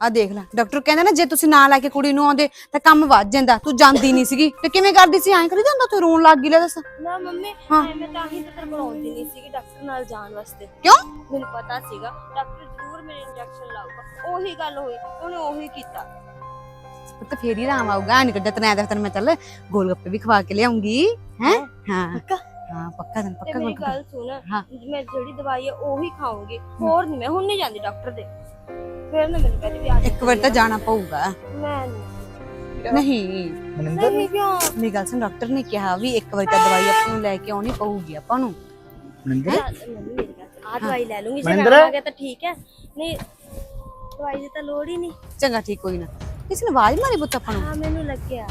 ਆ ਦੇਖ ਲੈ ਡਾਕਟਰ ਕਹਿੰਦਾ ਨਾ ਜੇ ਤੁਸੀਂ ਨਾ ਲੈ ਕੇ ਕੁੜੀ ਨੂੰ ਆਉਂਦੇ ਤਾਂ ਕੰਮ ਵੱਧ ਜਾਂਦਾ ਤੂੰ ਜਾਂਦੀ ਨਹੀਂ ਸੀਗੀ। ਤੇ ਕਿਵੇਂ ਕਰਦੀ ਸੀ? ਐਂ ਕਰੀ ਜਾਂਦਾ ਤੂੰ ਰੋਣ ਲੱਗ ਗਈ ਲੈ ਦੱਸ। ਨਾ ਮੰਮੀ ਹਾਂ। ਮੈਂ ਤਾਂ ਹੀ ਤਾਂ ਕਰਵਾਉਂਦੀ ਨਹੀਂ ਸੀਗੀ ਡਾਕਟਰ ਨਾਲ ਜਾਣ ਵਾਸਤੇ। ਕਿਉਂ? ਮੈਨੂੰ ਪਤਾ ਸੀਗਾ ਡਾਕਟਰ ਜ਼ਰੂਰ ਮੇਰੇ ਇੰਜੈਕਸ਼ਨ ਲਾਊਗਾ। ਉਹੀ ਗੱਲ ਹੋਈ ਉਹਨੇ ਉਹੀ ਕੀਤਾ। ਤੇ ਫੇਰ ਹੀ ਆਰਾਮ ਆਊਗਾ ਨਹੀਂ ਕੱਢਿਆ ਤੈਨੂੰ ਤੈਨੂੰ ਮੈਂ ਚੱਲ ਗੋਲ ਗੱਪੇ ਵੀ ਖਵਾ ਕੇ ਲਿਆਉਂਗੀ ਹੈ? ਹਾਂ? ਪੱਕਾ? ਹਾਂ ਪੱਕਾ ਤੈਨੂੰ ਤੇ ਪੱਕਾ ਮੇਰੀ ਗੋਲ ਗੱਲ ਸੁਣ ਹਾਂ। ਮੈਂ ਜਿਹੜੀ ਦਵਾਈ ਹੈ ਉਹੀ ਖਾਊਂਗੀ। ਹੋਰ ਨਹੀਂ ਮੈਂ ਹੁਣ ਨਹੀਂ ਜਾਂਦੀ ਡਾਕਟਰ ਦੇ। ਫਿਰ ਨਾ ਮੈਨੂੰ ਕਹਿੰਦੇ ਵੀ ਆ ਜਾ। ਇੱਕ ਵਾਰ ਤਾਂ ਜਾਣਾ ਪਊਗਾ। ਮੈਂ ਨਹੀਂ। ਮਨਿੰਦਰ? ਨਹੀਂ ਕਿਉਂ? ਮੇਰੀ ਗੱਲ ਸੁਣ ਡਾਕਟਰ ਨੇ ਕਿਹਾ ਵੀ ਇੱਕ ਵਾਰ ਤਾਂ ਦਵਾਈ ਆਪਾਂ ਨੂੰ ਲੈ ਕੇ ਆਉਣੀ ਪਊਗੀ ਆਪਾਂ ਨੂੰ। ਮਨਿੰਦਰ? ਆ ਦਵਾਈ ਲੈ ਲੂੰਗੀ ਜੇ? ਨਾ ਆ ਗਿਆ ਤਾਂ ਠੀਕ ਹੈ। ਨਹੀਂ ਦਵਾਈ ਦੀ ਤਾਂ ਲੋੜ ਹੀ ਨਹੀਂ। ਚੰਗਾ ਠੀਕ ਕੋਈ ਨਾ। ਕਿਸੇ ਨੇ ਆਵਾਜ਼ ਮਾਰੀ ਪੁੱਤ ਆਪਾਂ ਨੂੰ? ਹਾਂ ਮੈਨੂੰ ਲੱਗਿਆ।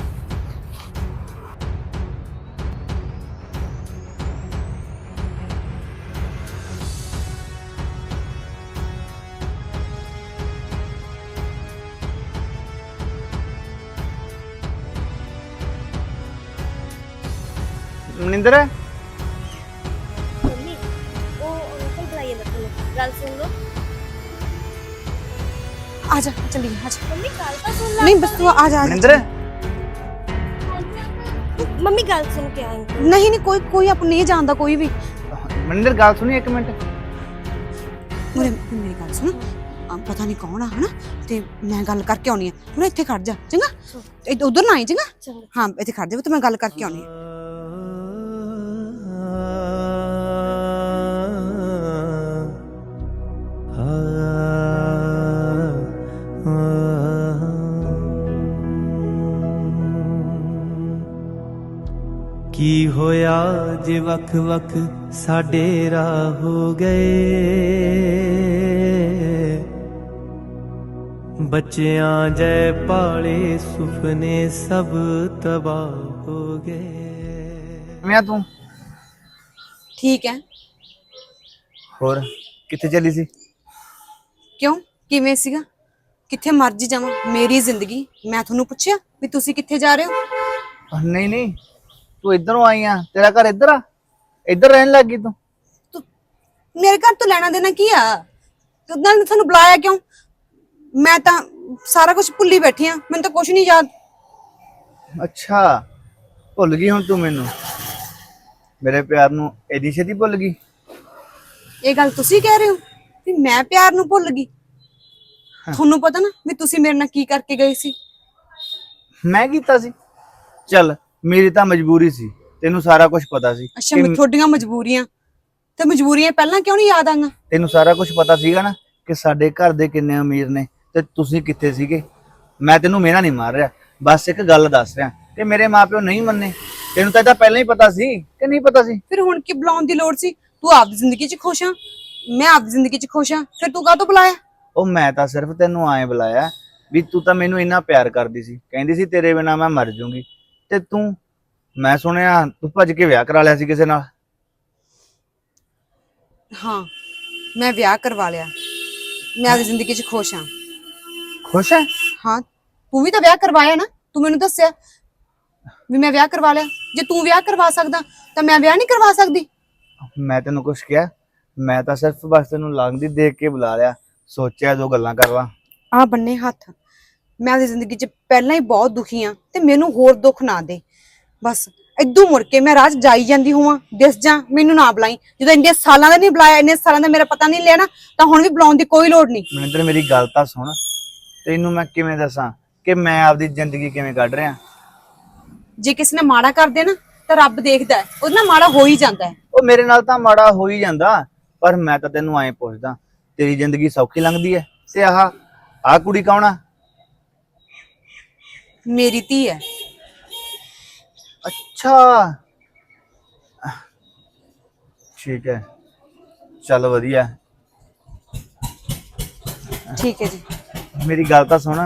ਮਨਿੰਦਰ ਮੰਮੀ ਉਹ ਅੰਕਲ ਬੁਲਾਈਏ ਤੁਹਾਨੂੰ ਗੱਲ ਸੁਣ ਲਓ। ਆ ਜਾ ਚੱਲੀਏ ਆ ਜਾ। ਮੰਮੀ ਗੱਲ ਤਾਂ ਸੁਣ ਲੈ। ਨਹੀਂ ਬਸ ਤੂੰ ਆ ਜਾ ਆ ਜਾ। ਮਨਿੰਦਰ ਮੰਮੀ ਗੱਲ ਸੁਣ ਕੇ ਆਏ ਨਹੀਂ ਨਹੀਂ ਕੋਈ ਕੋਈ ਆਪ ਨਹੀਂ ਜਾਣਦਾ ਕੋਈ ਵੀ। ਮਨਿੰਦਰ ਗੱਲ ਸੁਣੀ ਇੱਕ ਮਿੰਟ। ਮੇਰੇ ਮੇਰੀ ਗੱਲ ਸੁਣ। ਆ, ਪਤਾ ਨਹੀਂ ਕੌਣ ਆ ਹਨਾ? ਤੇ ਮੈਂ ਗੱਲ ਕਰਕੇ ਆਉਣੀ ਆ। ਤੂੰ ਨਾ ਇੱਥੇ ਖੜ ਜਾ ਚੰਗਾ? ਉੱਧਰ ਨਾ ਆਈ ਚੰਗਾ? ਚੰਗਾ। ਹਾਂ ਇੱਥੇ ਖੜ ਜਾ ਤੇ ਮੈਂ ਗੱਲ ਕਰਕੇ ਆਉਣੀ ਆ। ਕੀ ਹੋਇਆ ਜੇ ਵਕ ਵਕ ਸਾਡੇ ਰਾਹ ਹੋ ਗਏ? ਬੱਚਿਆਂ ਜੈ ਪਾਲੇ ਸੁਪਨੇ ਸਭ ਤਬਾਹ ਹੋ ਗਏ। ਮੈਂ ਤੂੰ? ਠੀਕ ਹੈ। ਹੋਰ ਕਿੱਥੇ ਚੱਲੀ ਸੀ? ਕਿਉਂ? ਕਿਵੇਂ ਸੀਗਾ? ਕਿੱਥੇ ਮਰਜ਼ੀ ਜਾਵਾਂ? ਮੇਰੀ ਜ਼ਿੰਦਗੀ ਮੈਂ ਤੁਹਾਨੂੰ ਪੁੱਛਿਆ ਵੀ ਤੁਸੀਂ ਕਿੱਥੇ ਜਾ ਰਹੇ ਹੋ? ਨਹੀਂ ਨਹੀਂ ਤੂੰ ਇੱਧਰੋਂ ਆਈ ਆ ਤੇਰਾ ਘਰ ਇੱਧਰ ਆ? ਇੱਧਰ ਰਹਿਣ ਲੱਗੀ ਤੂੰ? ਤੂੰ ਮੇਰੇ ਘਰ ਤੋਂ ਲੈਣਾ ਦੇਣਾ ਕੀ ਆ? ਤੇ ਨਾਲ ਤੁਹਾਨੂੰ ਬੁਲਾਇਆ ਕਿਉਂ? ਮੈਂ ਤਾਂ ਸਾਰਾ ਕੁਝ ਭੁੱਲੀ ਬੈਠੀ ਆ ਮੈਨੂੰ ਤਾਂ ਕੁਝ ਨਹੀਂ ਯਾਦ। ਅੱਛਾ ਭੁੱਲ ਗਈ ਹੁਣ ਤੂੰ ਮੈਨੂੰ। ਮੇਰੇ ਪਿਆਰ ਨੂੰ ਐਡੀ ਛੇਤੀ ਭੁੱਲ ਗਈ? ਇਹ ਗੱਲ ਤੁਸੀਂ ਕਹਿ ਰਹੇ ਹੋ ਵੀ ਮੈਂ ਪਿਆਰ ਨੂੰ ਭੁੱਲ ਗਈ? ਤੁਹਾਨੂੰ ਪਤਾ ਨਾ ਵੀ ਤੁਸੀਂ ਮੇਰੇ ਨਾਲ ਕੀ ਕਰਕੇ ਗਏ ਸੀ? ਮੈਂ ਕੀਤਾ ਸੀ। ਚੱਲ ਮੇਰੀ ਤਾਂ ਮਜਬੂਰੀ ਸੀ ਤੈਨੂੰ ਸਾਰਾ ਕੁਝ ਪਤਾ ਸੀ ਅੱਛਾ ਕਿ ਮੈਂ ਤੁਹਾਡੀਆਂ ਮਜਬੂਰੀਆਂ ਤੇ ਮਜਬੂਰੀਆਂ ਪਹਿਲਾਂ ਕਿਉਂ ਨਹੀਂ ਯਾਦ ਆਈਆਂ? ਤੈਨੂੰ ਸਾਰਾ ਕੁਝ ਪਤਾ ਸੀਗਾ ਨਾ ਕਿ ਸਾਡੇ ਘਰ ਦੇ ਕਿੰਨੇ ਅਮੀਰ ਨੇ ਤੇ ਤੁਸੀਂ ਕਿੱਥੇ ਸੀਗੇ। ਮੈਂ ਤੈਨੂੰ ਮੇਰਾ ਨਹੀਂ ਮਾਰ ਰਿਹਾ ਬਸ ਇੱਕ ਗੱਲ ਦੱਸ ਰਿਹਾ ਕਿ ਮੇਰੇ ਮਾਪਿਓ ਨਹੀਂ ਮੰਨੇ। ਤੈਨੂੰ ਤਾਂ ਇਹ ਤਾਂ ਪਹਿਲਾਂ ਹੀ ਪਤਾ ਸੀ ਕਿ ਨਹੀਂ ਪਤਾ ਸੀ? ਫਿਰ ਹੁਣ ਕੀ ਬੁਲਾਉਣ ਦੀ ਲੋੜ ਸੀ? ਤੂੰ ਆਪਦੀ ਜ਼ਿੰਦਗੀ 'ਚ ਖੁਸ਼ ਆ? ਮੈਂ ਆਪਦੀ ਜ਼ਿੰਦਗੀ 'ਚ ਖੁਸ਼ ਆ? ਫਿਰ ਤੂੰ ਕਾਹਤੋਂ ਬੁਲਾਇਆ? ਉਹ ਮੈਂ ਤਾਂ ਸਿਰਫ ਤੈਨੂੰ ਐਂ ਬੁਲਾਇਆ ਵੀ ਤੂੰ ਤਾਂ ਮੈਨੂੰ ਇੰਨਾ ਪਿਆਰ ਕਰਦੀ ਸੀ। ਕਹਿੰਦੀ ਸੀ ਤੇਰੇ ਬਿਨਾ ਮੈਂ ਮਰ ਜਾਊਂਗੀ। ਤੇ ਤੂੰ ਮੈਂ ਸੁਣਿਆ ਤੂੰ ਭੱਜ ਕੇ ਵਿਆਹ ਕਰਾ ਲਿਆ ਸੀ ਕਿਸੇ ਨਾਲ? ਹਾਂ ਮੈਂ ਵਿਆਹ ਕਰਵਾ ਲਿਆ। ਮੈਂ ਆਪਦੀ ਜ਼ਿੰਦਗੀ 'ਚ ਖੁਸ਼ ਆ ਖੁਸ਼ ਹੈ? ਹਾਂ ਤੂੰ ਵੀ ਤਾਂ ਵਿਆਹ ਕਰਵਾਇਆ ਨਾ ਤੂੰ ਮੈਨੂੰ ਦੱਸਿਆ ਵੀ ਮੈਂ ਵਿਆਹ ਕਰਵਾ ਲਿਆ। ਜੇ ਤੂੰ ਵਿਆਹ ਕਰਵਾ ਸਕਦਾ ਤਾਂ ਮੈਂ ਵਿਆਹ ਨਹੀਂ ਕਰਵਾ ਸਕਦੀ। ਮੈਂ ਤੈਨੂੰ ਕੁਝ ਕਿਹਾ ਮੈਂ ਤਾਂ ਸਿਰਫ ਬਸ ਤੈਨੂੰ ਲੰਘਦੀ ਦੇਖ ਕੇ ਬੁਲਾ ਲਿਆ। ਸੋਚਿਆ ਦੋ ਗੱਲਾਂ ਕਰ ਲਾਂ ਆ ਬੰਨੇ ਹੱਥ। ਮੈਂ ਆਪਦੀ ਜ਼ਿੰਦਗੀ 'ਚ ਪਹਿਲਾਂ ਹੀ ਬਹੁਤ ਦੁਖੀ ਆ ਤੇ ਮੈਨੂੰ ਹੋਰ ਦੁੱਖ ਨਾ ਦੇ। ਬਸ ਇਦੋਂ ਮੁੜ ਕੇ ਮੈਂ ਰਾਜ ਜਾਈ ਜਾਂਦੀ ਹੋਵਾਂ ਦਿਸ ਜਾ ਮੈਨੂੰ ਨਾ ਬੁਲਾਈ। ਜਦੋਂ ਇੰਨੇ ਸਾਲਾਂ ਦਾ ਨਹੀਂ ਬੁਲਾਇਆ ਇੰਨੇ ਸਾਲਾਂ ਦਾ ਮੇਰਾ ਪਤਾ ਨਹੀਂ ਲਿਆ ਨਾ ਤਾਂ ਹੁਣ ਵੀ ਬੁਲਾਉਣ ਦੀ ਕੋਈ ਲੋੜ ਨਹੀਂ। ਮਨਿੰਦਰ ਮੇਰੀ ਗੱਲ ਤਾਂ ਸੁਣ। ਤੈਨੂੰ ਮੈਂ ਕਿਵੇਂ ਦੱਸਾਂ ਕਿ ਮੈਂ ਆਪਦੀ ਜ਼ਿੰਦਗੀ ਕਿਵੇਂ ਕੱਢ ਰਿਹਾ? ਜੇ ਕਿਸੇ ਨੇ ਮਾੜਾ ਕਰਦੇ ਨਾ ਤਾਂ ਰੱਬ ਦੇਖਦਾ ਹੈ। ਉਹਦੇ ਨਾਲ ਮਾੜਾ ਹੋ ਹੀ ਜਾਂਦਾ ਹੈ। ਉਹ ਮੇਰੇ ਨਾਲ ਤਾਂ ਮਾੜਾ ਹੋ ਹੀ ਜਾਂਦਾ ਪਰ ਮੈਂ ਤਾਂ ਤੈਨੂੰ ਐਂ ਪੁੱਛਦਾ ਤੇਰੀ ਜ਼ਿੰਦਗੀ ਸੌਖੀ ਲੰਘਦੀ ਐ ਤੇ ਆਹ ਆਹ ਕੁੜੀ ਕੌਣ ਆ? ਮੇਰੀ ਧੀ ਹੈ। ਅੱਛਾ। ਠੀਕ ਹੈ। ਚੱਲ ਵਧੀਆ। ਠੀਕ ਹੈ ਜੀ। ਮੇਰੀ ਗੱਲ ਤਾਂ ਸੁਣ।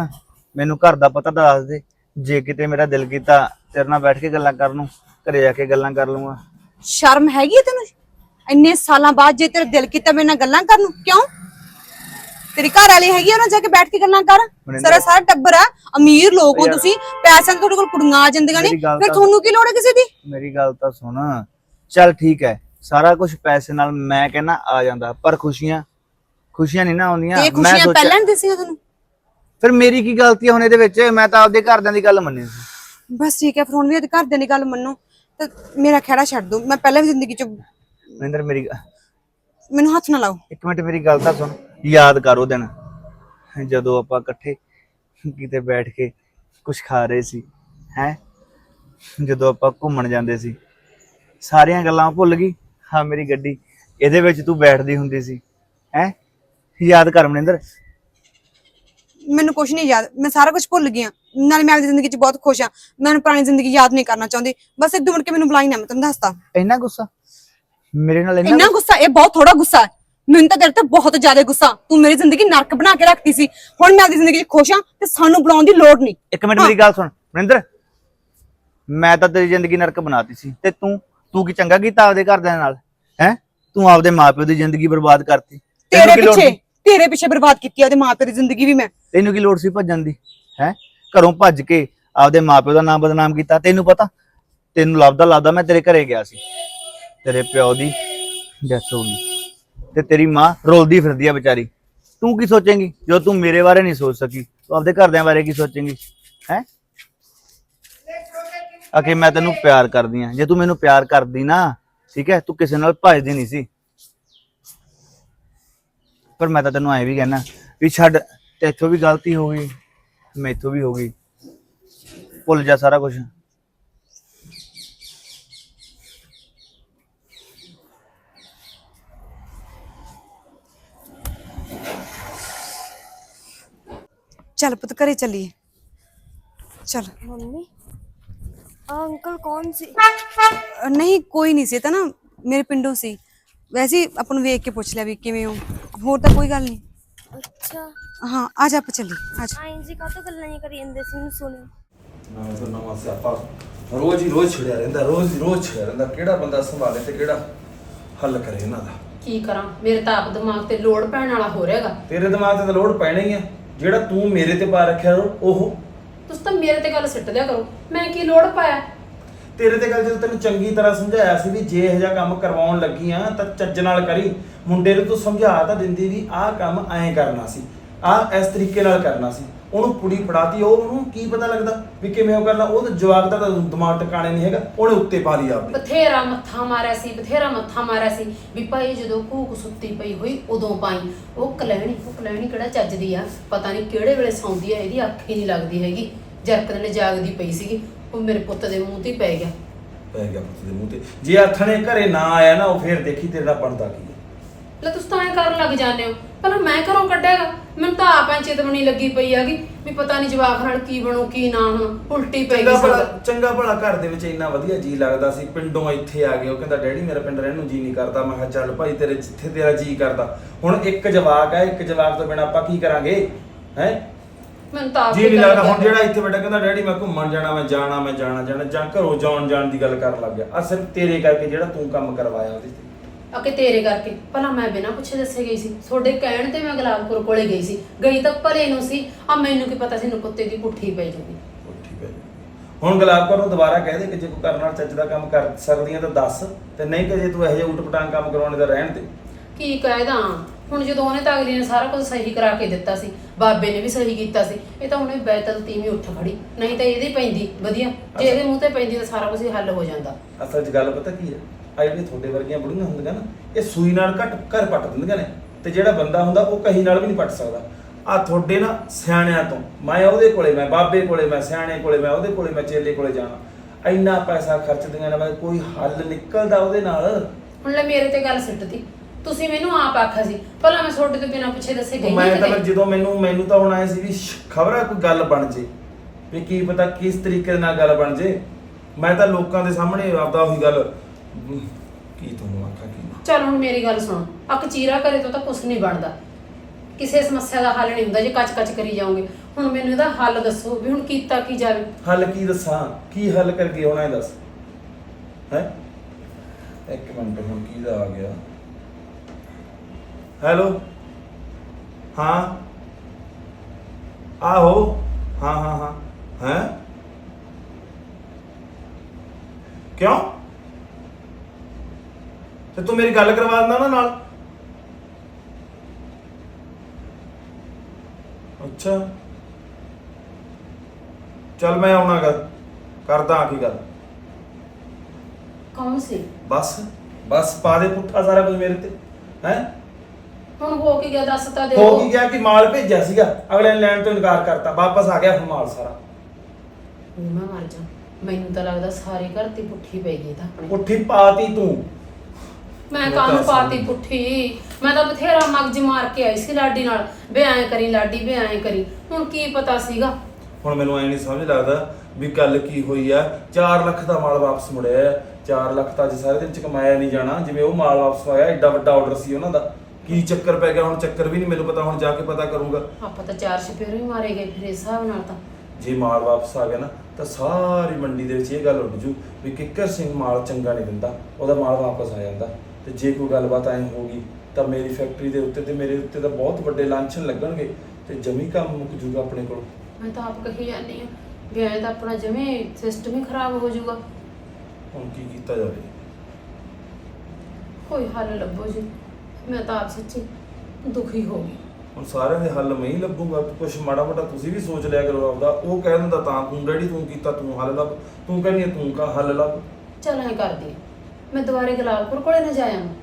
ਮੈਨੂੰ ਘਰ ਦਾ ਪਤਾ ਤਾਂ ਦੱਸ ਦੇ। ਜੇ ਕਿਤੇ ਮੇਰਾ ਦਿਲ ਕੀਤਾ ਤੇਰੇ ਨਾਲ ਬੈਠ ਕੇ ਗੱਲਾਂ ਕਰਨ ਨੂੰ ਘਰੇ ਜਾ ਕੇ ਗੱਲਾਂ ਕਰ ਲੂੰਗਾ। ਸ਼ਰਮ ਹੈਗੀ ਹੈ ਤੈਨੂੰ? ਇੰਨੇ ਸਾਲਾਂ ਬਾਅਦ ਜੇ ਤੇਰਾ ਦਿਲ ਕੀਤਾ ਮੇਰੇ ਨਾਲ ਗੱਲਾਂ ਕਰਨ ਨੂੰ ਕਿਉਂ? ਤੇਰੀ ਘਰ ਵਾਲੀ ਹੈਗੀ ਉਹਨਾਂ ਜਾ ਕੇ ਬੈਠ ਕੇ ਗੱਲਾਂ ਕਰ। ਮਨਿੰਦਰ- ਸਾਰਾ ਸਾਰਾ ਟੱਬਰ ਆ। ਅਮੀਰ ਲੋਕ ਹੋ ਯਾਰ। ਤੁਸੀਂ। ਪੈਸਿਆਂ ਦੀ ਤੁਹਾਡੇ ਕੋਲ ਕੁੜੀਆਂ ਆ ਜਾਂਦੀਆਂ ਨੇ। ਮੇਰੀ ਗੱਲ ਫਿਰ ਤਾਂ- ਤੁਹਾਨੂੰ ਕੀ ਲੋੜ ਹੈ ਕਿਸੇ ਦੀ? ਮੇਰੀ ਗੱਲ ਤਾਂ ਸੁਣ। ਚੱਲ ਠੀਕ ਹੈ। ਸਾਰਾ ਕੁਝ ਪੈਸੇ ਨਾਲ ਮੈਂ ਕਹਿੰਦਾ ਆ ਜਾਂਦਾ। ਪਰ ਖੁਸ਼ੀਆਂ ਖੁਸ਼ੀਆਂ ਨਹੀਂ ਨਾ ਆਉਂਦੀਆਂ। ਤੇ ਇਹ ਖੁਸ਼ੀਆਂ ਸੋਚਿਆ- ਪਹਿਲਾਂ ਨਹੀਂ ਦਿਸੀਆਂ ਤੁਹਾਨੂੰ? ਫਿਰ ਮੇਰੀ ਕੀ ਗਲਤੀ ਹੁਣ ਇਹਦੇ ਵਿੱਚ? ਮੈਂ ਤਾਂ ਆਪਦੇ ਘਰਦਿਆਂ ਦੀ ਗੱਲ ਮੰਨੀ ਸੀ। ਬਸ ਠੀਕ ਹੈ ਫਿਰ ਹੁਣ ਵੀ ਇਹਦੇ ਘਰਦਿਆਂ ਦੀ ਗੱਲ ਮੰਨੋ। ਤੇ ਮੇਰਾ ਖਹਿੜਾ ਛੱਡ ਦੋ। ਮੈਂ ਪਹਿਲਾਂ ਵੀ ਜ਼ਿੰਦਗੀ 'ਚ ਮਨਿੰਦਰ ਮੇਰੀ ਮੈਨੂੰ ਹੱਥ ਨਾ ਲਾਓ। ਇੱਕ ਮਿੰਟ ਮੇਰੀ ਗੱਲ ਤਾਂ ਸੁਣ। ਯਾਦ ਕਰ ਉਹ ਦਿਨ। ਜਦੋਂ ਆਪਾਂ ਇਕੱਠੇ ਕਿਤੇ ਬੈਠ ਕੇ ਕੁਝ ਖਾ ਰਹੇ ਸੀ ਹੈ? ਜਦੋਂ ਆਪਾਂ ਘੁੰਮਣ ਜਾਂਦੇ ਸੀ ਸਾਰੀਆਂ ਗੱਲਾਂ ਭੁੱਲ ਗਈ। ਹਾਂ ਮੇਰੀ ਗੱਡੀ ਇਹਦੇ ਵਿੱਚ ਤੂੰ ਬੈਠਦੀ ਹੁੰਦੀ ਸੀ ਹੈ? ਯਾਦ ਕਰ ਮਨਿੰਦਰ। ਮੈਨੂੰ ਕੁਝ ਨਹੀਂ ਯਾਦ ਮੈਂ ਸਾਰਾ ਕੁਝ ਭੁੱਲ ਗਈ ਹਾਂ। ਨਾਲੇ ਮੈਂ ਆਪਣੀ ਜ਼ਿੰਦਗੀ 'ਚ ਬਹੁਤ ਖੁਸ਼ ਹਾਂ। ਮੈਂ ਹੁਣ ਪੁਰਾਣੀ ਜ਼ਿੰਦਗੀ ਯਾਦ ਨਹੀਂ ਕਰਨਾ ਚਾਹੁੰਦੀ। ਬਸ ਇਦੋਂ ਮੁੜ ਕੇ ਮੈਨੂੰ ਬੁਲਾਈ ਨਾ ਮੈਂ ਤੁਹਾਨੂੰ ਦੱਸਦਾ। ਇੰਨਾ ਗੁੱਸਾ? ਮੇਰੇ ਨਾਲ ਇੰਨਾ ਇੰਨਾ ਗੁੱਸਾ? ਇਹ ਬਹੁਤ ਥੋੜਾ ਗੁੱਸਾ ਹੈ। ਮੈਨੂੰ ਤਾਂ ਤੇਰੇ ਤੇ ਬਹੁਤ ਜ਼ਿਆਦਾ ਗੁੱਸਾ। ਤੂੰ ਮੇਰੀ ਜ਼ਿੰਦਗੀ ਨਰਕ ਬਣਾ ਕੇ ਰੱਖਤੀ ਸੀ। ਹੁਣ ਮੈਂ ਆਪਣੀ ਜ਼ਿੰਦਗੀ 'ਚ ਖੁਸ਼ ਹਾਂ ਤੇ ਸਾਨੂੰ ਬੁਲਾਉਣ ਦੀ ਲੋੜ ਨਹੀਂ। ਇੱਕ ਮਿੰਟ ਮੇਰੀ ਗੱਲ ਸੁਣ ਮਨਿੰਦਰ। ਮੈਂ ਤਾਂ ਤੇਰੀ ਜ਼ਿੰਦਗੀ ਨਰਕ ਬਣਾਤੀ ਸੀ ਤੇ ਤੂੰ ਤੂੰ ਕੀ ਚੰਗਾ ਕੀਤਾ ਆਪਦੇ ਘਰਦਿਆਂ ਨਾਲ? ਹੈ? ਤੂੰ ਆਪਦੇ ਮਾਪਿਓ ਦੀ ਜ਼ਿੰਦਗੀ ਬਰਬਾਦ ਕਰਤੀ। ਤੈਨੂੰ ਤੇਰੇ ਕੀ ਲੋੜ ਪਿੱਛੇ ਸੀ? ਤੇਰੇ ਪਿੱਛੇ ਬਰਬਾਦ ਕੀਤੀ ਆ ਉਹਦੇ ਮਾਂ ਪਿਓ ਦੀ ਜ਼ਿੰਦਗੀ ਵੀ ਮੈਂ। ਤੈਨੂੰ ਕੀ ਲੋੜ ਸੀ ਭੱਜਣ ਦੀ? ਹੈ? ਘਰੋਂ ਭੱਜ ਕੇ ਆਪਦੇ ਮਾਪਿਓ ਦਾ ਨਾਮ ਬਦਨਾਮ ਕੀਤਾ। ਤੈਨੂੰ ਪਤਾ? ਤੈਨੂੰ ਲੱਭਦਾ ਲੱਭਦਾ ਮੈਂ ਤੇਰੇ ਘਰੇ ਗਿਆ ਸੀ। ਤੇਰੇ ਪਿਓ ਦੀ ਡੈਥ ਹੋ ਗਈ। ਤੇ ਤੇਰੀ ਮਾਂ ਰੋਲਦੀ ਫਿਰਦੀ ਆ ਵਿਚਾਰੀ। ਤੂੰ ਕੀ ਸੋਚੇਂਗੀ? ਜੋ ਤੂੰ ਮੇਰੇ ਬਾਰੇ ਨਹੀਂ ਸੋਚ ਸਕੀ, ਤੂੰ ਆਪਦੇ ਘਰਦਿਆਂ ਬਾਰੇ ਕੀ ਸੋਚੇਂਗੀ? ਹੈ? ਅਕੇ ਮੈਂ ਤੈਨੂੰ ਪਿਆਰ ਕਰਦੀ ਆ। ਜੇ ਤੂੰ ਮੈਨੂੰ ਪਿਆਰ ਕਰਦੀ ਨਾ, ਠੀਕ ਹੈ, ਤੂੰ ਕਿਸੇ ਨਾਲ ਭੱਜਦੀ ਨਹੀਂ ਸੀ। ਪਰ ਮੈਂ ਤਾਂ ਤੈਨੂੰ ਐਂ ਵੀ ਕਹਿਣਾ ਵੀ ਛੱਡ, ਤੇ ਇੱਥੋਂ ਵੀ ਗਲਤੀ ਹੋ ਗਈ, ਮੈਥੋਂ ਵੀ ਹੋ ਗਈ। ਭੁੱਲ ਜਾ ਸਾਰਾ ਕੁਝ ਚੱਲ ਪੁੱਤ ਘਰੇ ਚੱਲੀਏ। ਚੱਲ। ਮੰਮੀ ਆ ਅੰਕਲ ਕੌਣ ਸੀ? ਅ, ਨਹੀਂ ਕੋਈ ਨਹੀਂ ਸੀ ਇਹ ਤਾਂ ਨਾ ਮੇਰੇ ਪਿੰਡੋਂ ਸੀ। ਵੈਸੇ ਹੀ ਆਪਾਂ ਨੂੰ ਵੇਖ ਕੇ ਪੁੱਛ ਲਿਆ ਵੀ ਕਿਵੇਂ ਹੋ। ਹੋਰ ਤਾਂ ਕੋਈ ਗੱਲ ਨਹੀਂ। ਅੱਛਾ। ਹਾਂ ਆ ਜਾ ਆਪਾਂ ਚੱਲੀ ਆ ਜਾ। ਆਈਂ ਜੀ ਕਾਹਤੋਂ ਗੱਲਾਂ ਨਹੀਂ ਕਰੀ ਜਾਂਦੇ ਸੀ ਮੈਨੂੰ ਸੁਣਿਓ। ਨਵਾਂ ਤੋਂ ਨਵਾਂ ਸਿਆਪਾ ਰੋਜ਼ ਹੀ ਰੋਜ਼ ਛਿੜਿਆ ਰਹਿੰਦਾ ਰੋਜ਼ ਹੀ ਰੋਜ਼ ਛਿੜਿਆ ਰਹਿੰਦਾ। ਕਿਹੜਾ ਬੰਦਾ ਸੰਭਾਲੇ ਤੇ ਕਿਹੜਾ ਹੱਲ ਕਰੇ ਇਹਨਾਂ ਦਾ? ਕੀ ਕਰਾਂ? ਮੇਰੇ ਤਾਂ ਆਪ ਦਿਮਾਗ ਤੇ ਲੋਡ ਪੈਣ ਵਾਲਾ ਹੋ ਰਿਹਾਗਾ। ਤੇਰੇ ਦਿਮਾਗ ਤੇ ਤਾਂ ਲੋਡ ਪੈਣਾ ਹੀ ਹੈ ਜਿਹੜਾ ਤੂੰ ਮੇਰੇ ਤੇ ਪਾ ਰੱਖਿਆ ਉਹ ਤੁਸੀਂ ਤਾਂ ਮੇਰੇ ਤੇ ਗੱਲ ਸਿੱਟ ਦਿਆ ਕਰੋ। ਮੈਂ ਕੀ ਲੋਡ ਪਾਇਆ? ਤੇਰੇ ਤੇ ਗੱਲ ਜਦੋਂ ਤੈਨੂੰ ਚੰਗੀ ਤਰ੍ਹਾਂ ਸਮਝਾਇਆ ਸੀ ਵੀ ਜੇ ਇਹ ਜਿਹਾ ਕੰਮ ਕਰਵਾਉਣ ਲੱਗੀ ਆ ਤਾਂ ਚੱਜ ਨਾਲ ਕਰੀ। ਮੁੰਡੇ ਨੂੰ ਤੂੰ ਸਮਝਾ ਤਾਂ ਦਿੰਦੀ ਵੀ ਆਹ ਕੰਮ ਐਂ ਕਰਨਾ ਸੀ। ਆਹ ਇਸ ਤਰੀਕੇ ਨਾਲ ਕਰਨਾ ਸੀ। ਉਹਨੂੰ ਪੁੜੀ ਫੜਾਤੀ ਉਹ ਉਹਨੂੰ ਕੀ ਪਤਾ ਲੱਗਦਾ ਵੀ ਕਿਵੇਂ ਉਹ ਕਰਨਾ ਉਹ ਤਾਂ ਜਵਾਬ ਦਾ ਤਾਂ ਦਿਮਾਗ ਟਿਕਾਣੇ ਨਹੀਂ ਹੈਗਾ ਉਹਨੇ ਉੱਤੇ ਪਾ ਲਈ ਆਪਦੇ। ਬਥੇਰਾ ਮੱਥਾ ਮਾਰਿਆ ਸੀ ਬਥੇਰਾ ਮੱਥਾ ਮਾਰਿਆ ਸੀ ਵੀ ਭਾਈ ਜਦੋਂ ਕੂਕ ਸੁੱਤੀ ਪਈ ਹੋਈ ਉਦੋਂ ਪਾਈ। ਉਹ ਕਲੈਣੀ ਉਹ ਕਲੈਣੀ ਕਿਹੜਾ ਚੱਜਦੀ ਆ? ਪਤਾ ਨਹੀਂ ਕਿਹੜੇ ਵੇਲੇ ਸੌਂਦੀ ਆ ਇਹਦੀ ਅੱਖ ਹੀ ਨਹੀਂ ਲੱਗਦੀ ਹੈਗੀ। ਜਰਕਨ ਨੇ ਜਾਗਦੀ ਪਈ ਸੀਗੀ ਉਹ ਮੇਰੇ ਪੁੱਤ ਦੇ ਮੂੰਹ ਤੇ ਹੀ ਪੈ ਗਿਆ। ਪੈ ਗਿਆ ਪੁੱਤ ਦੇ ਮੂੰਹ ਤੇ। ਜੇ ਆਥਣੇ ਘਰੇ ਨਾ ਆਇਆ ਨਾ ਉਹ ਫੇਰ ਦੇਖੀ ਤੇਰੇ ਬਣਦਾ ਕੀ ਲੈ ਤੁਸੀਂ ਤਾਂ ਐ ਕਰਨ ਲੱਗ ਜਾਂਦੇ ਹੋ। ਪਹਿਲਾਂ ਮੈਂ ਘਰੋਂ ਕੱਢਿਆਗਾ ਮੈਨੂੰ ਤਾਂ ਆਪ ਐ ਚੇਤਵਣੀ ਲੱਗੀ ਪਈ ਹੈਗੀ ਵੀ ਪਤਾ ਨਹੀਂ ਜਵਾਕ ਨਾਲ ਕੀ ਬਣੂ ਕੀ ਨਾ ਹੁਣ। ਉਲਟੀ ਪੈ ਚੰਗਾ ਗਈ ਭਲਾ ਚੰਗਾ ਭਲਾ ਘਰ ਦੇ ਵਿੱਚ ਇੰਨਾ ਵਧੀਆ ਜੀ ਲੱਗਦਾ ਸੀ। ਪਿੰਡੋਂ ਇੱਥੇ ਆ ਗਏ। ਉਹ ਕਹਿੰਦਾ ਡੈਡੀ ਮੇਰਾ ਪਿੰਡ ਰਹਿਣ ਨੂੰ ਜੀ ਨਹੀਂ ਕਰਦਾ। ਮੈਂ ਕਿਹਾ ਚੱਲ ਭਾਈ ਤੇਰੇ ਜਿੱਥੇ ਤੇਰਾ ਜੀ ਕਰਦਾ। ਹੁਣ ਇੱਕ ਜਵਾਕ ਹੈ ਇੱਕ ਜਵਾਕ ਤੋਂ ਬਿਨਾ ਆਪਾਂ ਕੀ ਕਰਾਂਗੇ? ਹੈ? ਮੈਨੂੰ ਤਾਂ ਆਪ ਜੀ ਨਹੀਂ ਲੱਗਦਾ। ਹੁਣ। ਜਿਹੜਾ ਇੱਥੇ ਬੈਠਾ ਕਹਿੰਦਾ ਡੈਡੀ ਮੈਂ ਘੁੰਮਣ ਜਾਣਾ ਮੈਂ ਜਾਣਾ ਮੈਂ ਜਾਣਾ ਜਾਣਾ। ਜਾਂ ਘਰੋਂ ਜਾਣ ਜਾਣ ਦੀ ਗੱਲ ਕਰਨ ਲੱਗ ਗਿਆ। ਆ ਸਿਰਫ ਤੇਰੇ ਕਰਕੇ ਜਿਹੜਾ ਤੂੰ ਕੰਮ ਕਰਵਾਇਆ ਉਹਦੇ ਤੇ। ਅਕੇ ਤੇਰੇ ਕਰਕੇ। ਭਲਾ ਮੈਂ ਬਿਨਾਂ ਪੁੱਛੇ ਦੱਸੇ ਗਈ ਸੀ। ਤੁਹਾਡੇ ਕਹਿਣ ਤੇ ਮੈਂ ਗੁਲਾਬਪੁਰ ਕੋਲੇ ਗਈ ਸੀ। ਗਈ ਤਾਂ ਭਲੇ ਨੂੰ ਸੀ। ਆ ਮੈਨੂੰ ਕੀ ਪਤਾ ਸੀ ਨੁਕਤੇ ਦੀ ਪੁੱਠੀ ਪੈ ਜੂਗੀ। ਉੱਠੀ ਪੈ ਜਾਊਗੀ। ਹੁਣ ਗੁਲਾਬ ਕੌਰ ਨੂੰ ਦੁਬਾਰਾ ਕਹਿ ਦੇ ਕਿ ਜੇ ਕੋਈ ਕਰਨ ਨਾਲ ਚੱਜ ਦਾ ਕੰਮ ਕਰ ਸਕਦੀ ਹੈ ਤਾਂ ਦੱਸ। ਤੇ ਨਹੀਂ ਕਿ ਜੇ ਤੂੰ ਇਹੋ ਜਿਹੇ ਉਟਪਟਾਂਗ ਕੰਮ ਕਰਾਉਣੇ ਤਾਂ ਰਹਿਣ ਦੇ। ਕੀ ਕਹਿਦਾ? ਹੁਣ ਜਦੋਂ ਉਹਨੇ ਤਾਂ ਅਗਲੀ ਨੇ ਸਾਰਾ ਕੁਝ ਸਹੀ ਕਰਾ ਕੇ ਦਿੱਤਾ ਸੀ। ਬਾਬੇ ਨੇ ਵੀ ਸਹੀ ਕੀਤਾ ਸੀ। ਇਹ ਤਾਂ ਹੁਣੇ ਬੈਤਲ ਤੀਵੀਂ ਉੱਠ ਖੜੀ। ਨਹੀਂ ਤਾਂ ਇਹਦੇ ਪੈਂਦੀ। ਵਧੀਆ। ਜੇ ਇਹਦੇ ਮੂੰਹ ਤੇ ਪੈਂਦੀ ਤਾਂ ਸਾਰਾ ਕੁਝ ਹੀ ਹੱਲ ਹੋ ਜਾਂਦਾ। ਅਸਲ 'ਚ ਗੱਲ ਪਤਾ ਕੀ ਹੈ? ਆ ਜਿਹੜੀਆਂ ਤੁਹਾਡੇ ਵਰਗੀਆਂ ਬੁੜੀਆਂ ਹੁੰਦੀਆਂ ਨਾ ਇਹ ਸੂਈ ਨਾਲ ਘੱਟ ਘਰ ਪੱਟ ਦਿੰਦੀਆਂ ਨੇ ਤੇ ਜਿਹੜਾ ਬੰਦਾ ਹੁੰਦਾ ਉਹ ਕਹੀ ਨਾਲ ਵੀ ਨਹੀਂ ਪੱਟ ਸਕਦਾ। ਆ ਤੁਹਾਡੇ ਨਾ ਸਿਆਣਿਆਂ ਤੋਂ ਮੈਂ ਉਹਦੇ ਕੋਲੇ ਮੈਂ ਬਾਬੇ ਕੋਲੇ ਮੈਂ ਸਿਆਣੇ ਕੋਲੇ ਮੈਂ ਉਹਦੇ ਕੋਲੇ ਮੈਂ ਚੇਲੇ ਕੋਲੇ ਜਾਣਾ। ਇੰਨਾ ਪੈਸਾ ਖਰਚਦੀਆਂ ਨੇ ਮੈਂ ਕੋਈ ਹੱਲ ਨਿਕਲਦਾ ਉਹਦੇ ਨਾਲ? ਹੁਣ ਲੈ ਮੇਰੇ ਤੇ ਗੱਲ ਸਿੱਟਦੀ। ਤੁਸੀਂ ਮੈਨੂੰ ਆਪ ਆਖਿਆ ਸੀ ਭਲਾ ਮੈਂ ਤੁਹਾਡੇ ਤੋਂ ਬਿਨਾਂ ਪੁੱਛੇ ਦੱਸੇ ਗਈ ਮੈਂ ਨਹੀਂ ਤਾਂ ਫਿਰ ਕਿਤੇ ਜਦੋਂ ਮੈਨੂੰ ਮੈਨੂੰ ਤਾਂ ਹੁਣ ਆਏ ਸੀ ਵੀ ਖਬਰਾਂ ਕੋਈ ਗੱਲ ਬਣ ਜੇ ਵੀ ਕੀ ਪਤਾ ਕਿਸ ਤਰੀਕੇ ਨਾਲ ਗੱਲ ਬਣ ਜੇ। ਮੈਂ ਤਾਂ ਲੋਕਾਂ ਦੇ ਸਾਹਮਣੇ ਆਪਦਾ ਉਹੀ ਗੱਲ ਅਮ, ਕੀ ਤੁਹਾਨੂੰ ਆਖਾਂ ਕੀ? ਨਾ। ਚਲ ਹੁਣ ਮੇਰੀ ਗੱਲ ਸੁਣ। ਆ ਕਚੀਰਾ ਕਰੇ ਤੋਂ ਤਾਂ ਕੁਝ ਨਹੀਂ ਬਣਦਾ। ਕਿਸੇ ਸਮੱਸਿਆ ਦਾ ਹੱਲ ਨਹੀਂ ਹੁੰਦਾ ਜੇ ਕੱਚ ਕੱਚ ਕਰੀ ਜਾਓਗੇ। ਹੁਣ ਮੈਨੂੰ ਇਹਦਾ ਹੱਲ ਦੱਸੋ ਵੀ ਹੁਣ ਕੀਤਾ ਕੀ ਜਾਵੇ। ਹੱਲ ਕੀ ਦੱਸਾਂ? ਕੀ ਹੱਲ ਕਰ ਗਏ ਹੋਣਾ ਇਹ ਦੱਸ? ਹੈ? ਇੱਕ ਮਿੰਟ ਹੁਣ ਕੀ ਦਾ ਆ ਗਿਆ? ਹੈਲੋ? ਹਾਂ? ਆਹੋ? ਹਾਂ ਹਾਂ ਹਾਂ। ਹੈ? ਕਿਉਂ? ਤੇ ਤੂੰ ਮੇਰੀ ਗੱਲ ਕਰਵਾ ਦਿੰਦਾ ਨਾ ਨਾਲ। ਅੱਛਾ। ਚੱਲ ਮੈਂ ਆਉਣਾਗਾ ਕਰਦਾ ਆ ਕੀ ਗੱਲ। ਕੌਣ ਸੀ? ਬਸ ਬਸ ਪਾ ਦੇ ਪੁੱਠਾ ਸਾਰਾ ਕੁਝ ਮੇਰੇ ਤੇ ਹੈ? ਹੁਣ ਹੋ ਕੀ ਗਿਆ ਦੱਸ ਤਾਂ ਦੇ ਹੋ ਕੀ ਗਿਆ ਕਿ ਮਾਲ ਭੇਜਿਆ ਸੀਗਾ? ਅਗਲੇ ਨੇ ਲੈਣ ਤੋਂ ਇਨਕਾਰ ਕਰਤਾ। ਵਾਪਸ ਆ ਗਿਆ ਹੁਣ ਮਾਲ ਸਾਰਾ। ਮੈਂ ਮਰ ਜਾ। ਮੈਨੂੰ ਤਾਂ ਲੱਗਦਾ ਸਾਰੇ ਘਰ ਤੇ ਪੁੱਠੀ ਪੈ ਗਈ ਤਾਂ। ਆਪਣੇ ਪੁੱਠੀ ਪਾਤੀ ਤੂੰ। ਮੈਂ ਤਾਂ ਪਾਤੀ। ਪੁੱਠੀ। ਮੈਂ ਤਾਂ ਬਥੇਰਾ ਮਗਜ ਮਾਰ ਕੇ ਆਈ ਸੀ ਲਾਡੀ ਨਾਲ। ਵੇ ਐਂ ਕਰੀ ਲਾਡੀ ਵੇ ਐਂ ਕਰੀ। ਹੁਣ ਕੀ ਪਤਾ ਸੀਗਾ? ਹੁਣ ਮੈਨੂੰ ਐ ਨਹੀਂ ਸਮਝ ਲੱਗਦਾ ਵੀ ਗੱਲ ਕੀ ਹੋਈ ਆ। 4 ਲੱਖ ਦਾ ਮਾਲ ਵਾਪਸ ਮੁੜਿਆ ਆ। 4 ਲੱਖ ਤਾਂ ਅੱਜ ਸਾਰੇ ਦਿਨ ਚ ਕਮਾਇਆ ਨਹੀਂ ਜਾਣਾ। ਜਿਵੇਂ ਉਹ ਮਾਲ ਵਾਪਸ ਆਇਆ ਐਡਾ ਵੱਡਾ ਆਰਡਰ ਸੀ ਉਹਨਾਂ ਦਾ। ਕੀ ਚੱਕਰ ਪੈ ਗਿਆ? ਹੁਣ ਚੱਕਰ ਵੀ ਨਹੀਂ ਮੈਨੂੰ ਪਤਾ ਹੁਣ ਜਾ ਕੇ ਪਤਾ ਕਰੂੰਗਾ। ਆਪਾਂ ਤਾਂ ਚਾਰ ਛਪੇਰੇ ਹੀ ਮਾਰੇ ਗਏ ਫਿਰ ਇਸ ਹਿਸਾਬ ਨਾਲ ਤਾਂ। ਜੇ ਮਾਲ ਵਾਪਸ ਆ ਗਿਆ ਨਾ ਤਾਂ ਸਾਰੀ ਮੰਡੀ ਦੇ ਵਿੱਚ ਇਹ ਗੱਲ ਉੱਡ ਜੂ ਵੀ ਕਿੱਕਰ ਸਿੰਘ ਮਾਲ ਚੰਗਾ ਨਹੀਂ ਦਿੰਦਾ। ਉਹਦਾ ਮਾਲ ਵਾਪਸ ਆ ਜਾਂਦਾ। ਤੇ ਜੇ ਕੋਈ ਗੱਲਬਾਤ ਐਂ ਹੋਗੀ ਤਾਂ ਮੇਰੀ ਫੈਕਟਰੀ ਦੇ ਉੱਤੇ ਤੇ ਮੇਰੇ ਉੱਤੇ ਤਾਂ ਬਹੁਤ ਵੱਡੇ ਲਾਂਛਨ ਲੱਗਣਗੇ ਤੇ ਜਮੀ ਕੰਮ ਮੁੱਕ ਜੂਗਾ ਆਪਣੇ ਕੋਲ। ਮੈਂ ਤਾਂ ਆਪ ਕਹੀ ਜਾਂਦੀ ਆ ਵੀ ਐਂ ਤਾਂ ਆਪਣਾ ਜਮੇ ਸਿਸਟਮ ਹੀ ਖਰਾਬ ਹੋ ਜਾਊਗਾ ਹੁਣ ਕੀ ਕੀਤਾ ਜਾਵੇ? ਕੋਈ ਹੱਲ ਲੱਭੋ ਜੀ ਮੈਂ ਤਾਂ ਆਪ ਸੱਚੀ ਦੁਖੀ ਹੋ ਗਈ। ਹੁਣ ਸਾਰਿਆਂ ਦੇ ਹੱਲ ਮੈਂ ਹੀ ਲੱਭੂਗਾ ਕੁਝ ਮਾੜਾ ਮੋਟਾ ਤੁਸੀਂ ਵੀ ਸੋਚ ਲਿਆ ਕਰੋ ਆਪਦਾ ਉਹ ਕਹਿ ਦਿੰਦਾ ਤਾਂ ਤੂੰ ਡੈਡੀ ਤੂੰ ਕੀਤਾ ਤੂੰ ਹੱਲ ਲੱਭ ਤੂੰ ਕਹਿੰਦੀ ਹੈ ਤੂੰ ਕਾ ਹੱਲ ਲੱਭ। ਚੱਲ ਐਂ ਕਰਦੀ ਮੈਂ ਦੁਬਾਰੇ ਗਲਾਲਪੁਰ ਕੋਲੇ ਨਾ ਜਾਇਆ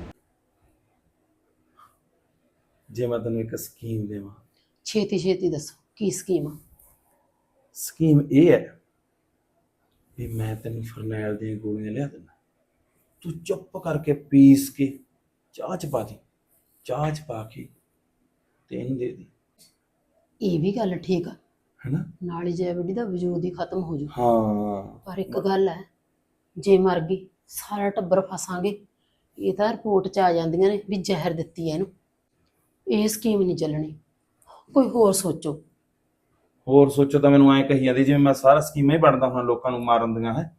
ਜੇ ਮੈਂ ਤੈਨੂੰ ਇੱਕ ਸਕੀਮ ਦੇਵਾਂ। ਛੇਤੀ ਛੇਤੀ ਦੱਸੋ ਕੀ ਸਕੀਮ ਆ? ਸਕੀਮ ਇਹ ਹੈ ਵੀ ਮੈਂ ਤੈਨੂੰ ਫਰਨੈਲ ਦੀਆਂ ਗੋਲੀਆਂ ਲਿਆ ਦਿੰਦਾ। ਤੂੰ ਚੁੱਪ ਕਰਕੇ ਪੀਸ ਕੇ ਚਾਹ ਚ ਪਾ ਦੇ ਚਾਹ ਚ ਪਾ ਕੇ ਤੇ ਇਹਨੂੰ ਦੇ ਦੇ। ਇਹ ਵੀ ਗੱਲ ਠੀਕ ਆ। ਹੈਨਾ? ਨਾਲ ਹੀ ਜੈਵਡੀ ਦਾ ਵਜੂਦ ਹੀ ਖਤਮ ਹੋ ਜੂ। ਹਾਂ। ਪਰ ਇੱਕ ਗੱਲ ਹੈ ਜੇ ਮਰ ਗਈ ਸਾਰਾ ਟੱਬਰ ਫਸਾਂਗੇ। ਇਹ ਤਾਂ ਰਿਪੋਰਟ 'ਚ ਆ ਜਾਂਦੀਆਂ ਨੇ ਵੀ ਜ਼ਹਿਰ ਦਿੱਤੀ ਹੈ ਇਹਨੂੰ। ਇਹ ਸਕੀਮ ਨਹੀਂ ਚੱਲਣੀ। ਕੋਈ ਹੋਰ ਸੋਚੋ। ਹੋਰ ਸੋਚੋ ਤਾਂ ਮੈਨੂੰ ਐਂ ਕਹੀ ਜਾਂਦੀ ਜਿਵੇਂ ਮੈਂ ਸਾਰਾ ਸਕੀਮਾਂ ਹੀ ਬਣਦਾ ਹੁਣ ਲੋਕਾਂ ਨੂੰ ਮਾਰਨ ਦੀਆਂ ਹੈ।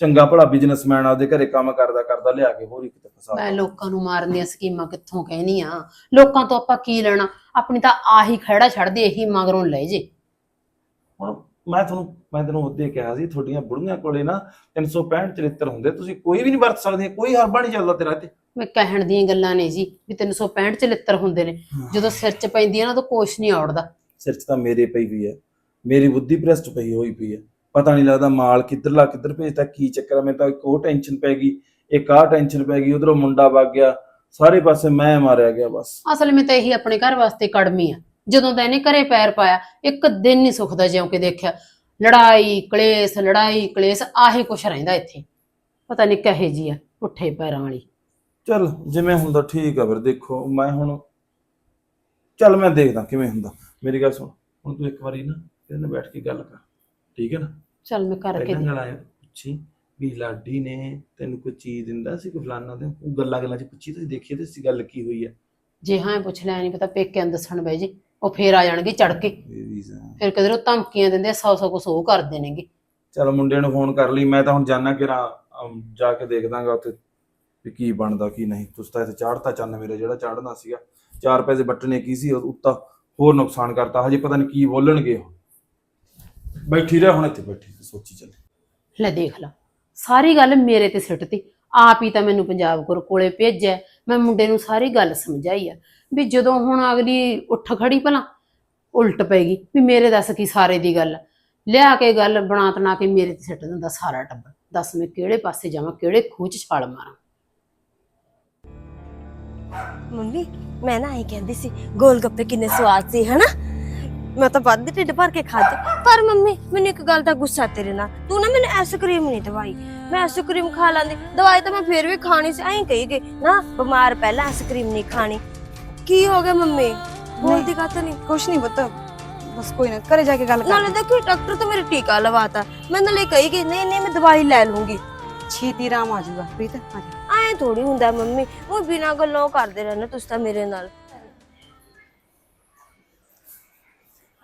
ਚੰਗਾ ਭਲਾ ਬਿਜ਼ਨਸਮੈਨ ਆਪਦੇ ਘਰੇ ਕੰਮ ਕਰਦਾ ਕਰਦਾ ਲਿਆ ਕੇ ਹੋਰ ਇੱਕ ਤੇ ਫਸਾ ਮੈਂ ਲੋਕਾਂ ਨੂੰ ਮਾਰਨ ਦੀਆਂ ਸਕੀਮਾਂ ਕਿੱਥੋਂ ਕਹਿਨੀ ਆ ਲੋਕਾਂ ਤੋਂ ਆਪਾਂ ਕੀ ਲੈਣਾ? ਆਪਣੀ ਤਾਂ ਆਹੀ ਖੜਾ ਛੱਡਦੇ ਇਹੀ ਮਗਰੋਂ ਲੈ ਜੇ। ਹੁਣ ਮੈਂ ਤੁਹਾਨੂੰ ਮੈਂ ਤੈਨੂੰ ਉਹਦੇ ਕਿਹਾ ਸੀ ਤੁਹਾਡੀਆਂ ਬੁੜੀਆਂ ਕੋਲੇ ਨਾ 365 ਚਰਿੱਤਰ ਹੁੰਦੇ ਤੁਸੀਂ ਕੋਈ ਵੀ ਨਹੀਂ ਵਰਤ ਸਕਦੇ ਕੋਈ ਹਰਬਾ ਨਹੀਂ ਚੱਲਦਾ ਤੇਰਾ ਤੇ ਮੈਂ ਕਹਿਣ ਦੀਆਂ ਗੱਲਾਂ ਨੇ ਜੀ ਵੀ 365 ਚ ਲਿੱਤਰ ਹੁੰਦੇ ਨੇ ਜਦੋਂ ਸਿਰ 'ਚ ਪੈਂਦੀ ਆ ਨਾ ਤਾਂ ਕੁਛ ਨਹੀਂ ਔੜਦਾ। ਸਿਰ 'ਚ ਤਾਂ ਮੇਰੇ ਪਈ ਹੋਈ ਹੈ ਮੇਰੀ ਬੁੱਧੀ ਭ੍ਰਸ਼ਟ ਪਈ ਹੋਈ ਪਈ ਹੈ। ਪਤਾ ਨਹੀਂ ਲੱਗਦਾ ਮਾਲ ਕਿੱਧਰਲਾ ਕਿੱਧਰ ਭੇਜਦਾ ਕੀ ਚੱਕਰ ਹੈ ਮੈਨੂੰ ਤਾਂ ਇੱਕ ਉਹ ਟੈਨਸ਼ਨ ਪੈ ਗਈ ਇੱਕ ਆਹ ਟੈਨਸ਼ਨ ਪੈ ਗਈ ਉਧਰੋਂ ਮੁੰਡਾ ਵਗ ਗਿਆ ਸਾਰੇ ਪਾਸੇ ਮੈਂ ਮਾਰਿਆ ਗਿਆ ਬਸ। ਅਸਲ ਵਿੱਚ ਤਾਂ ਇਹੀ ਆਪਣੇ ਘਰ ਵਾਸਤੇ ਕੜਮੀ ਆ। ਜਦੋਂ ਦਾ ਇਹਨੇ ਘਰੇ ਪੈਰ ਪਾਇਆ ਇੱਕ ਦਿਨ ਨਹੀਂ ਸੁਖਦਾ ਜਿਉਂ ਕਿ ਦੇਖਿਆ। ਲੜਾਈ ਕਲੇਸ਼ ਲੜਾਈ ਕਲੇਸ਼ ਆਹੀ ਕੁਛ ਰਹਿੰਦਾ ਇੱਥੇ। ਪਤਾ ਨਹੀਂ ਕਹੇ ਜੀ ਆ ਪੁੱਠੇ ਪੈਰਾਂ ਵਾਲੀ। ਚਲ ਜਿਵੇਂ ਹੁੰਦਾ ਠੀਕ ਆ ਫਿਰ ਦੇਖੋ ਮੈਂ ਹੁਣ ਚੱਲ ਮੈਂ ਦੇਖਦਾ ਕਿਵੇਂ ਹੁੰਦਾ। ਮੇਰੀ ਗੱਲ ਸੁਣ ਹੁਣ ਤੂੰ ਇੱਕ ਵਾਰੀ ਨਾ ਇਹਦੇ ਨਾਲ ਬੈਠ ਕੇ ਗੱਲ ਕਰ ਠੀਕ ਹੈ ਨਾ? ਚੱਲ ਮੈਂ ਕਰਕੇ ਪਹਿਲਾਂ ਦੇ ਗੱਲ ਆਇਆ ਪੁੱਛੀ ਵੀ ਲਾਡੀ ਨੇ ਤੈਨੂੰ ਕੋਈ ਚੀਜ਼ ਦਿੰਦਾ ਸੀ ਕੋਈ ਫਲਾਨਾ ਦੇ ਉਹ ਗੱਲਾਂ ਗੱਲਾਂ ਚ ਪੁੱਛੀ ਤੁਸੀਂ ਦੇਖੀ ਤੇ ਸੀ ਗੱਲ ਕੀ ਹੋਈ ਹੈ ਜੇ ਹਾਂ ਪੁੱਛ ਲਿਆ ਨਹੀਂ ਪਤਾ ਪੇਕਿਆਂ ਨੂੰ ਦੱਸਣ ਬਹਿ ਜੇ। ਉਹ ਫੇਰ ਆ ਜਾਣਗੇ ਚੜ ਕੇ। ਫਿਰ ਕਦੇ ਉਹ ਧਮਕੀਆਂ ਦਿੰਦੇ ਸੌ ਸੌ ਕੁਛ ਉਹ ਕਰਦੇ ਨੇਗੇ ਚਲ ਮੁੰਡੇ ਨੂੰ ਫੋਨ ਕਰ ਲਈ ਮੈਂ ਤਾਂ ਹੁਣ ਜਾਣਾ ਕਿ ਜਾ ਕੇ ਦੇਖ ਦਾਂਗਾ ਉੱਥੇ ਵੀ ਕੀ ਬਣਦਾ ਕੀ ਨਹੀਂ। ਤੁਸੀਂ ਤਾਂ ਇੱਥੇ ਚਾੜਤਾ ਚੰਨ ਮੇਰੇ ਜਿਹੜਾ ਚਾੜਨਾ ਸੀਗਾ। ਚਾਰ ਪੈਸੇ ਬੱਟਣੇ ਕੀ ਸੀ ਉਹ ਉੱਤਾ ਹੋਰ ਨੁਕਸਾਨ ਕਰਤਾ। ਹਜੇ ਪਤਾ ਨਹੀਂ ਕੀ ਬੋਲਣਗੇ ਉਹ। ਬੈਠੀ ਰਹਿ ਹੁਣ ਇੱਥੇ ਬੈਠੀ ਸੋਚੀ ਚੱਲ। ਲੈ ਦੇਖ ਲਾ ਸਾਰੀ ਗੱਲ ਮੇਰੇ ਤੇ ਸਿੱਟਤੀ ਆਪ ਹੀ ਤਾਂ ਮੈਨੂੰ ਪੰਜਾਬ ਗੁਰ ਕੋਲੇ ਭੇਜਿਆ। ਮੈਂ ਮੁੰਡੇ ਨੂੰ ਸਾਰੀ ਗੱਲ ਸਮਝਾਈ ਆ। ਵੀ ਜਦੋਂ ਹੁਣ ਅਗਲੀ ਉੱਠ ਖੜੀ ਭਲਾ ਉਲਟ ਪੈਗੀ ਵੀ ਮੇਰੇ ਦੱਸ ਕੀ ਸਾਰੇ ਦੀ ਗੱਲ। ਲਿਆ ਕੇ ਗੱਲ ਬਣਾ ਤਣਾ ਕੇ ਮੇਰੇ ਤੇ ਸਿੱਟ ਦਿੰਦਾ ਸਾਰਾ ਟੱਬਰ। ਦੱਸ ਮੈਂ ਕਿਹੜੇ ਪਾਸੇ ਜਾਵਾਂ, ਕਿਹੜੇ ਖੂਹ 'ਚ ਛਾਲ ਮਾਰਾਂ। ਮੰਮੀ, ਮੈਂ ਨਾ ਇਹ ਕਹਿੰਦੀ ਸੀ, ਗੋਲ ਗੱਪੇ ਕਿੰਨੇ ਸਵਾਦ ਸੀ, ਹਨਾ? ਮੈਂ ਤਾਂ ਵੱਧ ਢਿੱਡ ਭਰ ਕੇ ਖਾਦੇ ਪਰ ਮੰਮੀ, ਮੈਨੂੰ ਇੱਕ ਗੱਲ ਦਾ ਗੁੱਸਾ ਤੇਰੇ ਨਾਲ। ਤੂੰ ਨਾ ਮੈਨੂੰ ਆਈਸਕ੍ਰੀਮ ਨਹੀਂ ਦਵਾਈ। ਮੈਂ ਆਈਸਕ੍ਰੀਮ ਖਾ ਲਾਂਦੀ। ਦਵਾਈ ਤਾਂ ਮੈਂ ਫੇਰ ਵੀ ਖਾਣੀ ਸੀ, ਐਂ ਕਹੀ ਗਈ। ਨਾ, ਬਿਮਾਰ ਪਹਿਲਾਂ ਆਈਸਕ੍ਰੀਮ ਨਹੀਂ ਖਾਣੀ। ਕੀ ਹੋ ਗਿਆ ਮੰਮੀ ਬੋਲਦੀ ਕਾਤ ਨਹੀਂ ਕੁਛ ਨਹੀਂ ਪਤਾ ਬਸ ਕੋਈ ਨਾ ਘਰੇ ਜਾ ਕੇ ਗੱਲ ਨਾਲੇ ਕਰ ਦੇਖੋ ਡਾਕਟਰ ਤਾਂ ਮੇਰੇ ਟੀਕਾ ਲਵਾਤਾ ਮੈਂ ਨਾਲੇ ਕਹੀ ਗਈ ਨਹੀਂ ਨਹੀਂ ਮੈਂ ਦਵਾਈ ਲੈ ਲੂੰਗੀ ਛੇਤੀ ਆਰਾਮ ਆ ਜਾਊਗਾ ਪ੍ਰੀਤ ਆ ਜਾ ਐਂ ਥੋੜੀ ਹੁੰਦਾ ਮੰਮੀ ਉਹ ਬਿਨਾਂ ਗੱਲੋਂ ਕਰਦੇ ਰਹਿੰਦੇ ਤੁਸੀਂ ਤਾਂ ਮੇਰੇ ਨਾਲ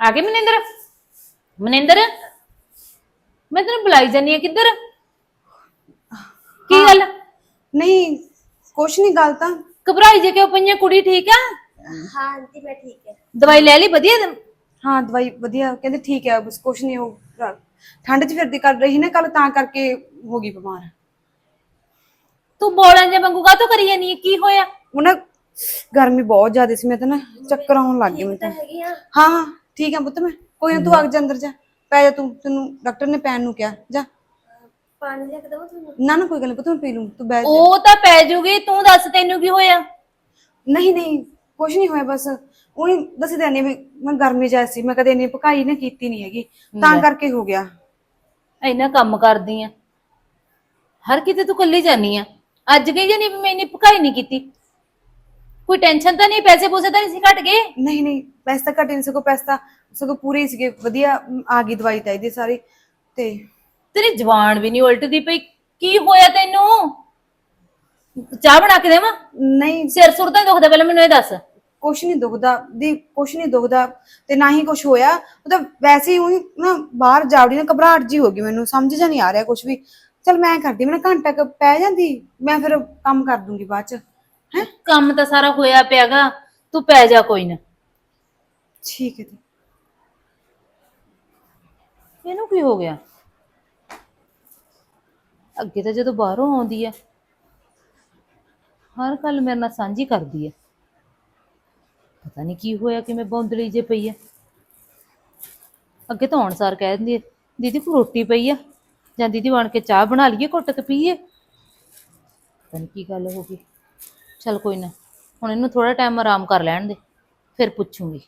ਆ ਗਏ ਮਨਿੰਦਰ ਮਨਿੰਦਰ ਮੈਂ ਤੈਨੂੰ ਬੁਲਾਈ ਜਾਨੀ ਆ ਕਿੱਧਰ ਕੀ ਗੱਲ ਨਹੀਂ ਕੁਛ ਨਹੀਂ ਗੱਲ ਤਾਂ ਘਬਰਾਈ ਜੇ ਕਿਉਂ ਪਈਆਂ ਕੁੜੀ ਠੀਕ ਆ? ਹਾਂ ਆਂਟੀ ਮੈਂ ਠੀਕ ਹੈ ਦਵਾਈ ਲੈ ਲਈ? ਵਧੀਆ? ਹਾਂ ਦਵਾਈ ਵਧੀਆ। ਕਹਿੰਦੇ ਠੀਕ ਹੈ ਬਸ ਕੁਛ ਨਹੀਂ ਉਹ ਰਾ- ਠੰਡ 'ਚ ਫਿਰਦੀ ਕਰ ਰਹੀ ਨਾ ਕੱਲ ਤਾਂ ਕਰਕੇ ਹੋ ਗਈ ਬਿਮਾਰ। ਤੂੰ ਬੋਲਾਂ ਜੇ ਵਾਂਗੂ ਕਾਹਤੋਂ ਕਰੀ ਜਾਨੀ ਕੀ ਹੋਇਆ? ਉਹ ਨਾ ਗਰਮੀ ਬਹੁਤ ਜ਼ਿਆਦਾ ਸੀ ਮੈਂ ਤਾਂ ਨਾ ਚੱਕਰ ਆਉਣ ਲੱਗ ਗਏ ਮੈਨੂੰ ਤਾਂ। ਹੈਗੀ ਆ। ਹਾਂ ਹਾਂ ਠੀਕ ਹੈ ਪੁੱਤ ਮੈਂ। ਕੋਈ ਨਾ ਤੂੰ ਆ ਜਾ ਅੰਦਰ ਜਾ। ਪੈ ਜਾ ਤੂੰ ਤੈਨੂੰ ਡਾਕਟਰ ਨੇ ਪੈਣ ਨੂੰ ਕਿਹਾ। ਜਾ। ਪਾਣੀ ਲੈ ਕੇ ਦਵਾਂ ਤੁਹਾਨੂੰ? ਨਾ ਨਾ ਕੋਈ ਗੱਲ ਨਹੀਂ ਪੁੱਤ ਮੈਂ ਪੀ ਲੂੰ ਤੂੰ ਬੈਠ ਜਾ। ਉਹ ਤਾਂ ਪੈ ਜੂਗੀ ਤੂੰ ਦੱਸ ਤੈਨੂੰ ਕੀ ਹੋਇਆ? ਨਹੀਂ ਨਹੀਂ ਕੁਝ ਨਹੀਂ ਹੋਇਆ ਬਸ। ਉਹੀ ਦੱਸ ਦੇਣੀ ਵੀ ਮੈਂ ਗਰਮੀ ਸੀ ਮੈਂ ਕਦੇ ਇੰਨੀ ਪਕਾਈ ਨਾ ਕੀਤੀ ਨਹੀਂ ਹੈਗੀ ਤਾਂ ਕਰਕੇ ਹੋ ਗਿਆ। ਇੰਨਾ ਕੰਮ ਕਰਦੀ ਆ। ਹਰ ਕਿਤੇ ਤੂੰ ਕੱਲੀ ਜਾਨੀ ਆ। ਅੱਜ ਗਈ ਜਾਨੀ ਵੀ ਮੈਂ ਇੰਨੀ ਭਕਾਈ ਨਹੀਂ ਕੀਤੀ। ਕੋਈ ਟੈਨਸ਼ਨ ਤਾਂ ਨਹੀਂ ਪੈਸੇ ਪੂਸੇ ਤਾਂ ਨਹੀਂ ਸੀ ਘਟ ਗਏ? ਨਹੀਂ ਨਹੀਂ ਪੈਸਾ ਤਾਂ ਘਟੇ ਨਹੀਂ ਸਗੋਂ ਪੈਸਾ ਤਾਂ ਸਗੋਂ ਪੂਰੇ ਹੀ ਸੀਗੇ ਵਧੀਆ ਆ ਗਈ ਦਵਾਈ ਤਾਂ ਇਹਦੀ ਸਾਰੀ ਤੇ ਤੇਰੀ ਜਵਾਨ ਵੀ ਨਹੀਂ ਉਲਟਦੀ ਪਈ। ਕੀ ਹੋਇਆ ਤੈਨੂੰ? ਚਾਹ ਬਣਾ ਕੇ ਦੇਵਾਂ? ਨਹੀਂ। ਸਿਰ ਸੁਰ ਤਾਂ ਨੀ ਦੁਖਦਾ ਪਹਿਲਾਂ ਮੈਨੂੰ ਇਹ ਦੱਸ। ਕੁਛ ਨਹੀਂ ਦੁਖਦਾ। ਦੀ ਕੁਛ ਨਹੀਂ ਦੁਖਦਾ ਤੇ ਨਾ ਹੀ ਕੁਛ ਹੋਇਆ। ਉਹ ਤਾਂ ਵੈਸੇ ਹੀ ਉਹੀ ਨਾ ਬਾਹਰ ਜਾਵੜੀ ਨਾ ਘਬਰਾਹਟ ਜੀ ਹੋ ਗਈ ਮੈਨੂੰ। ਸਮਝ ਜਾ ਨਹੀਂ ਆ ਰਿਹਾ ਕੁਛ ਵੀ। ਚਲ ਮੈਂ ਕਰਦੀ ਮੈਨੂੰ ਘੰਟਾ ਕੁ ਪੈ ਜਾਂਦੀ। ਮੈਂ ਫਿਰ ਕੰਮ ਕਰ ਦੂੰਗੀ ਬਾਅਦ ਚ। ਹੈ? ਕੰਮ ਤਾਂ ਸਾਰਾ ਹੋਇਆ ਪਿਆਗਾ। ਤੂੰ ਪੈ ਜਾ ਕੋਈ ਨਾ। ਠੀਕ ਹੈ ਜੀ। ਇਹਨੂੰ ਕੀ ਹੋ ਗਿਆ? ਅੱਗੇ ਤਾਂ ਜਦੋਂ ਬਾਹਰੋਂ ਆਉਂਦੀ ਹੈ ਹਰ ਗੱਲ ਮੇਰੇ ਨਾਲ ਸਾਂਝੀ ਕਰਦੀ ਹੈ ਪਤਾ ਨਹੀਂ ਕੀ ਹੋਇਆ ਕਿ ਮੈਂ ਬੌਂਦਲੀ ਜੇ ਪਈ ਆ। ਅੱਗੇ ਤਾਂ ਅਨਸਾਰ ਕਹਿ ਦਿੰਦੀ ਆ, ਦੀਦੀ ਕੋ ਰੋਟੀ ਪਈ ਆ? ਜਾਂ ਦੀਦੀ ਬਣ ਕੇ ਚਾਹ ਬਣਾ ਲਈਏ ਘੁੱਟ ਕੇ ਪੀਏ ਪਤਾ ਨਹੀਂ ਕੀ ਗੱਲ ਹੋ ਗਈ। ਚਲ ਕੋਈ ਨਾ ਹੁਣ ਇਹਨੂੰ ਥੋੜਾ ਟਾਈਮ ਆਰਾਮ ਕਰ ਲੈਣ ਦੇ ਫਿਰ ਪੁੱਛੂੰਗੀ।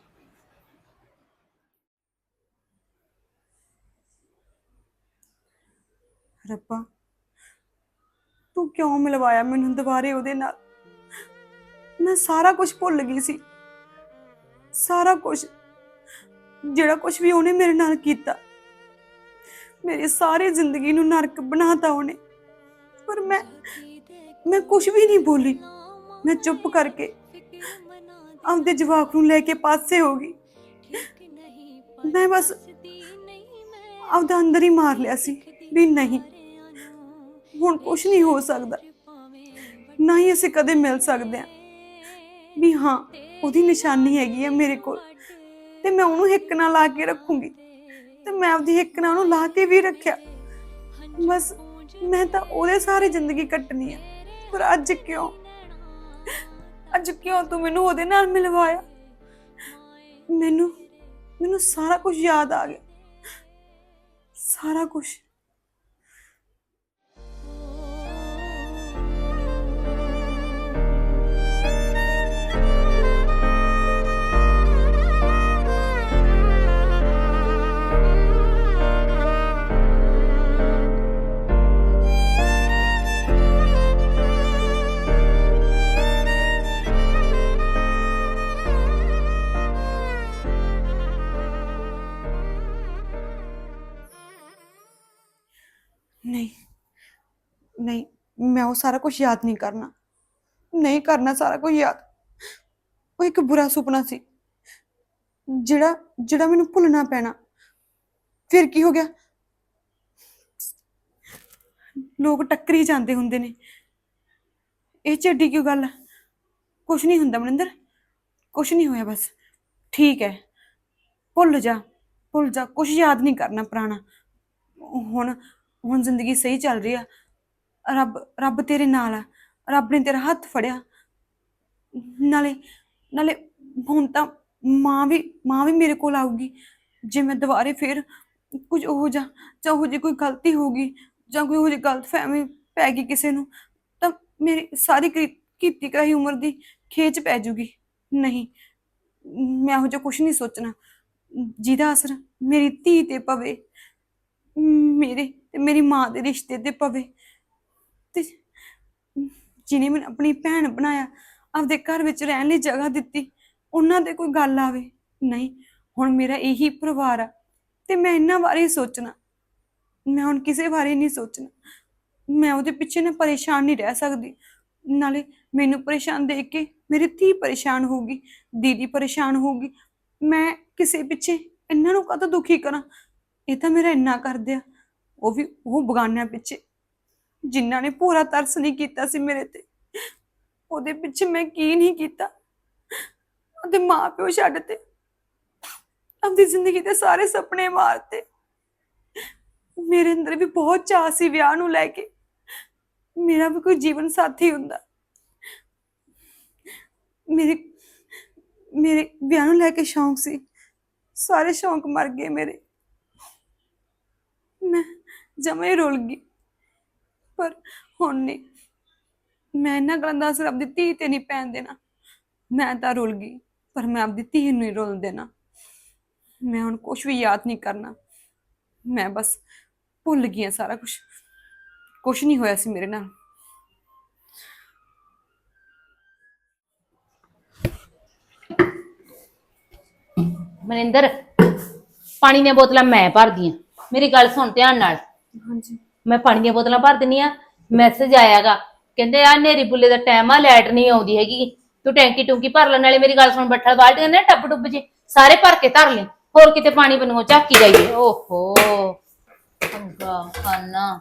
ਰੱਬਾ ਤੂੰ ਕਿਉਂ ਮਿਲਵਾਇਆ ਮੈਨੂੰ ਦੁਬਾਰੇ ਉਹਦੇ ਨਾਲ? ਮੈਂ ਸਾਰਾ ਕੁਝ ਭੁੱਲ ਗਈ ਸੀ। ਸਾਰਾ ਕੁਝ ਜਿਹੜਾ ਕੁਝ ਵੀ ਉਹਨੇ ਮੇਰੇ ਨਾਲ ਕੀਤਾ। ਮੇਰੀ ਸਾਰੀ ਜ਼ਿੰਦਗੀ ਨੂੰ ਨਰਕ ਬਣਾਤਾ ਉਹਨੇ। ਪਰ ਮੈਂ ਮੈਂ ਕੁਝ ਵੀ ਨਹੀਂ ਬੋਲੀ ਮੈਂ ਚੁੱਪ ਕਰਕੇ ਆਪਦੇ ਜਵਾਕ ਨੂੰ ਲੈ ਕੇ ਪਾਸੇ ਹੋ ਗਈ। ਮੈਂ ਬਸ ਆਪਦਾ ਅੰਦਰ ਹੀ ਮਾਰ ਲਿਆ ਸੀ ਵੀ ਨਹੀਂ। ਹੁਣ ਕੁਝ ਨਹੀਂ ਹੋ ਸਕਦਾ। ਨਾ ਹੀ ਅਸੀਂ ਕਦੇ ਮਿਲ ਸਕਦੇ ਹਾਂ। ਵੀ ਹਾਂ, ਉਹਦੀ ਨਿਸ਼ਾਨੀ ਹੈਗੀ ਆ ਮੇਰੇ ਕੋਲ। ਤੇ ਮੈਂ ਉਹਨੂੰ ਹਿੱਕ ਨਾਲ ਲਾ ਕੇ ਰੱਖੂੰਗੀ। ਤੇ ਮੈਂ ਆਪਦੀ ਹਿੱਕ ਨਾਲ ਉਹਨੂੰ ਲਾ ਕੇ ਵੀ ਰੱਖਿਆ। ਬਸ ਮੈਂ ਤਾਂ ਉਹਦੇ ਸਾਰੇ ਜ਼ਿੰਦਗੀ ਕੱਟਣੀ ਆ। ਪਰ ਅੱਜ ਕਿਉਂ? ਅੱਜ ਕਿਉਂ ਤੂੰ ਮੈਨੂੰ ਉਹਦੇ ਨਾਲ ਮਿਲਵਾਇਆ? ਮੈਨੂੰ ਮੈਨੂੰ ਸਾਰਾ ਕੁਝ ਯਾਦ ਆ ਗਿਆ। ਸਾਰਾ ਕੁਝ ਨਹੀਂ ਨਹੀਂ, ਮੈਂ ਉਹ ਸਾਰਾ ਕੁਝ ਯਾਦ ਨਹੀਂ ਕਰਨਾ। ਨਹੀਂ ਕਰਨਾ ਸਾਰਾ ਕੁਝ ਯਾਦ। ਉਹ ਇੱਕ ਬੁਰਾ ਸੁਪਨਾ ਸੀ। ਜਿਹੜਾ ਜਿਹੜਾ ਮੈਨੂੰ ਭੁੱਲਣਾ ਪੈਣਾ। ਫਿਰ ਕੀ ਹੋ ਗਿਆ? ਲੋਕ ਟੱਕਰੀ ਜਾਂਦੇ ਹੁੰਦੇ ਨੇ। ਇਹ ਚੱਡੀ ਕਿਉਂ ਗੱਲ? ਹੈ ਕੁਝ ਨਹੀਂ ਹੁੰਦਾ ਮਨਿੰਦਰ। ਕੁਝ ਨਹੀਂ ਹੋਇਆ ਬਸ। ਠੀਕ ਹੈ। ਭੁੱਲ ਜਾ। ਭੁੱਲ ਜਾ। ਕੁਝ ਯਾਦ ਨਹੀਂ ਕਰਨਾ ਪੁਰਾਣਾ। ਹੁਣ ਹੁਣ ਜ਼ਿੰਦਗੀ ਸਹੀ ਚੱਲ ਰਹੀ ਆ। ਰੱਬ ਰੱਬ ਤੇਰੇ ਨਾਲ ਆ। ਰੱਬ ਨੇ ਤੇਰਾ ਹੱਥ ਫੜਿਆ। ਨਾਲੇ ਨਾਲੇ ਹੁਣ ਤਾਂ ਮਾਂ ਵੀ ਮਾਂ ਵੀ ਮੇਰੇ ਕੋਲ ਆਊਗੀ। ਜੇ ਮੈਂ ਦੁਬਾਰੇ ਫੇਰ ਕੁਝ ਹੋ ਜਾ ਜਾਂ ਉਹ ਜੇ ਕੋਈ ਗਲਤੀ ਹੋ ਗਈ, ਜਾਂ ਕੋਈ ਉਹ ਜਿਹੀ ਗਲਤ ਫਹਿਮੀ ਪੈ ਗਈ ਕਿਸੇ ਨੂੰ, ਤਾਂ ਮੇਰੀ ਸਾਰੀ ਕੀਤੀ ਕਹੀ ਉਮਰ ਦੀ ਖੇਚ ਪੈ ਜੂਗੀ। ਨਹੀਂ, ਮੈਂ ਇਹੋ ਜਿਹਾ ਕੁਝ ਨਹੀਂ ਸੋਚਣਾ। ਜਿਹਦਾ ਅਸਰ ਮੇਰੀ ਧੀ ਤੇ ਪਵੇ, ਮੇਰੇ ਤੇ ਮੇਰੀ ਮਾਂ ਦੇ ਰਿਸ਼ਤੇ ਤੇ ਪਵੇ। ਤੇ ਜਿਹਨੇ ਮੈਨੂੰ ਆਪਣੀ ਭੈਣ ਬਣਾਇਆ, ਆਪਦੇ ਘਰ ਵਿੱਚ ਰਹਿਣ ਲਈ ਜਗ੍ਹਾ ਦਿੱਤੀ, ਉਹਨਾਂ ਤੇ ਕੋਈ ਗੱਲ ਆਵੇ। ਨਹੀਂ, ਹੁਣ ਮੇਰਾ ਇਹੀ ਪਰਿਵਾਰ ਆ ਤੇ ਮੈਂ ਇਹਨਾਂ ਬਾਰੇ ਸੋਚਣਾ। ਮੈਂ ਹੁਣ ਕਿਸੇ ਬਾਰੇ ਨਹੀਂ ਸੋਚਣਾ। ਮੈਂ ਉਹਦੇ ਪਿੱਛੇ ਨਾ ਪਰੇਸ਼ਾਨ ਨਹੀਂ ਰਹਿ ਸਕਦੀ। ਨਾਲੇ ਮੈਨੂੰ ਪਰੇਸ਼ਾਨ ਦੇਖ ਕੇ ਮੇਰੀ ਧੀ ਪਰੇਸ਼ਾਨ ਹੋਊਗੀ, ਦੀਦੀ ਪਰੇਸ਼ਾਨ ਹੋਊਗੀ। ਮੈਂ ਕਿਸੇ ਪਿੱਛੇ ਇਹਨਾਂ ਨੂੰ ਕਦੋਂ ਦੁਖੀ ਕਰਾਂ? ਇਹ ਤਾਂ ਮੇਰਾ ਇੰਨਾ ਕਰਦੇ ਆ ਉਹ ਵੀ ਉਹ ਬਗਾਨਿਆਂ ਪਿੱਛੇ ਜਿਨ੍ਹਾਂ ਨੇ ਪੂਰਾ ਤਰਸ ਨਹੀਂ ਕੀਤਾ ਸੀ ਮੇਰੇ ਤੇ। ਉਹਦੇ ਪਿੱਛੇ ਮੈਂ ਕੀ ਨਹੀਂ ਕੀਤਾ? ਉਹਦੇ ਮਾਪਿਓ ਛੱਡ ਤੇ ਆਪਣੀ ਜ਼ਿੰਦਗੀ ਦੇ ਸਾਰੇ ਸੁਪਨੇ ਮਾਰਤੇ। ਮੇਰੇ ਅੰਦਰ ਵੀ ਬਹੁਤ ਚਾਅ ਸੀ ਵਿਆਹ ਨੂੰ ਲੈ ਕੇ। ਮੇਰਾ ਵੀ ਕੋਈ ਜੀਵਨ ਸਾਥੀ ਹੁੰਦਾ। ਮੇਰੇ ਮੇਰੇ ਵਿਆਹ ਨੂੰ ਲੈ ਕੇ ਸ਼ੌਂਕ ਸੀ। ਸਾਰੇ ਸ਼ੌਂਕ ਮਰ ਗਏ ਮੇਰੇ। ਮੈਂ ਜਮੇ ਰੁਲ ਗਈ। ਪਰ ਹੁਣ ਨਹੀਂ ਮੈਂ ਇਹਨਾਂ ਗੱਲਾਂ ਦਾ ਅਸਰ ਆਪਦੀ ਧੀ ਤੇ ਨਹੀਂ ਪੈਣ ਦੇਣਾ। ਮੈਂ ਤਾਂ ਰੁਲ ਗਈ, ਪਰ ਮੈਂ ਆਪਦੀ ਧੀ ਨੂੰ ਹੀ ਰੁਲ ਦੇਣਾ। ਮੈਂ ਹੁਣ ਕੁਝ ਵੀ ਯਾਦ ਨਹੀਂ ਕਰਨਾ। ਮੈਂ ਬਸ ਭੁੱਲ ਗਈ ਹਾਂ ਸਾਰਾ ਕੁਝ ਕੁਝ ਨਹੀਂ ਹੋਇਆ ਸੀ ਮੇਰੇ ਨਾਲ। ਮਨਿੰਦਰ, ਪਾਣੀ ਦੀਆਂ ਬੋਤਲਾਂ ਮੈਂ ਭਰਦੀ ਆ ਮੇਰੀ ਗੱਲ ਸੁਣ ਧਿਆਨ ਨਾਲ। ਹਾਂਜੀ। ਮੈਂ ਪਾਣੀ ਦੀਆਂ ਬੋਤਲਾਂ ਭਰ ਦਿੰਨੀ ਆ ਮੈਸੇਜ ਆਇਆਗਾ। ਕਹਿੰਦੇ ਆ ਨੇਰੀ ਬੁੱਲੇ ਦਾ ਟਾਈਮ ਆ ਲਾਈਟ ਨਹੀਂ ਆਉਂਦੀ ਹੈਗੀ। ਤੂੰ ਟੈਂਕੀ ਟੂੰਕੀ ਭਰ ਲੈ ਨਾਲੇ ਮੇਰੀ ਗੱਲ ਸੁਣ ਬੱਠਲ ਬਾਲਟੀਆਂ ਨੇ ਟੱਬ ਟੁੱਬ ਜੇ ਸਾਰੇ ਭਰ ਕੇ ਧਰ ਲੈ ਹੋਰ ਕਿਤੇ ਪਾਣੀ ਬਣੋ ਝਾਕੀ ਜਾਈਏ ਓਹੋ ਪੰਗਾ ਖਾਨਾ।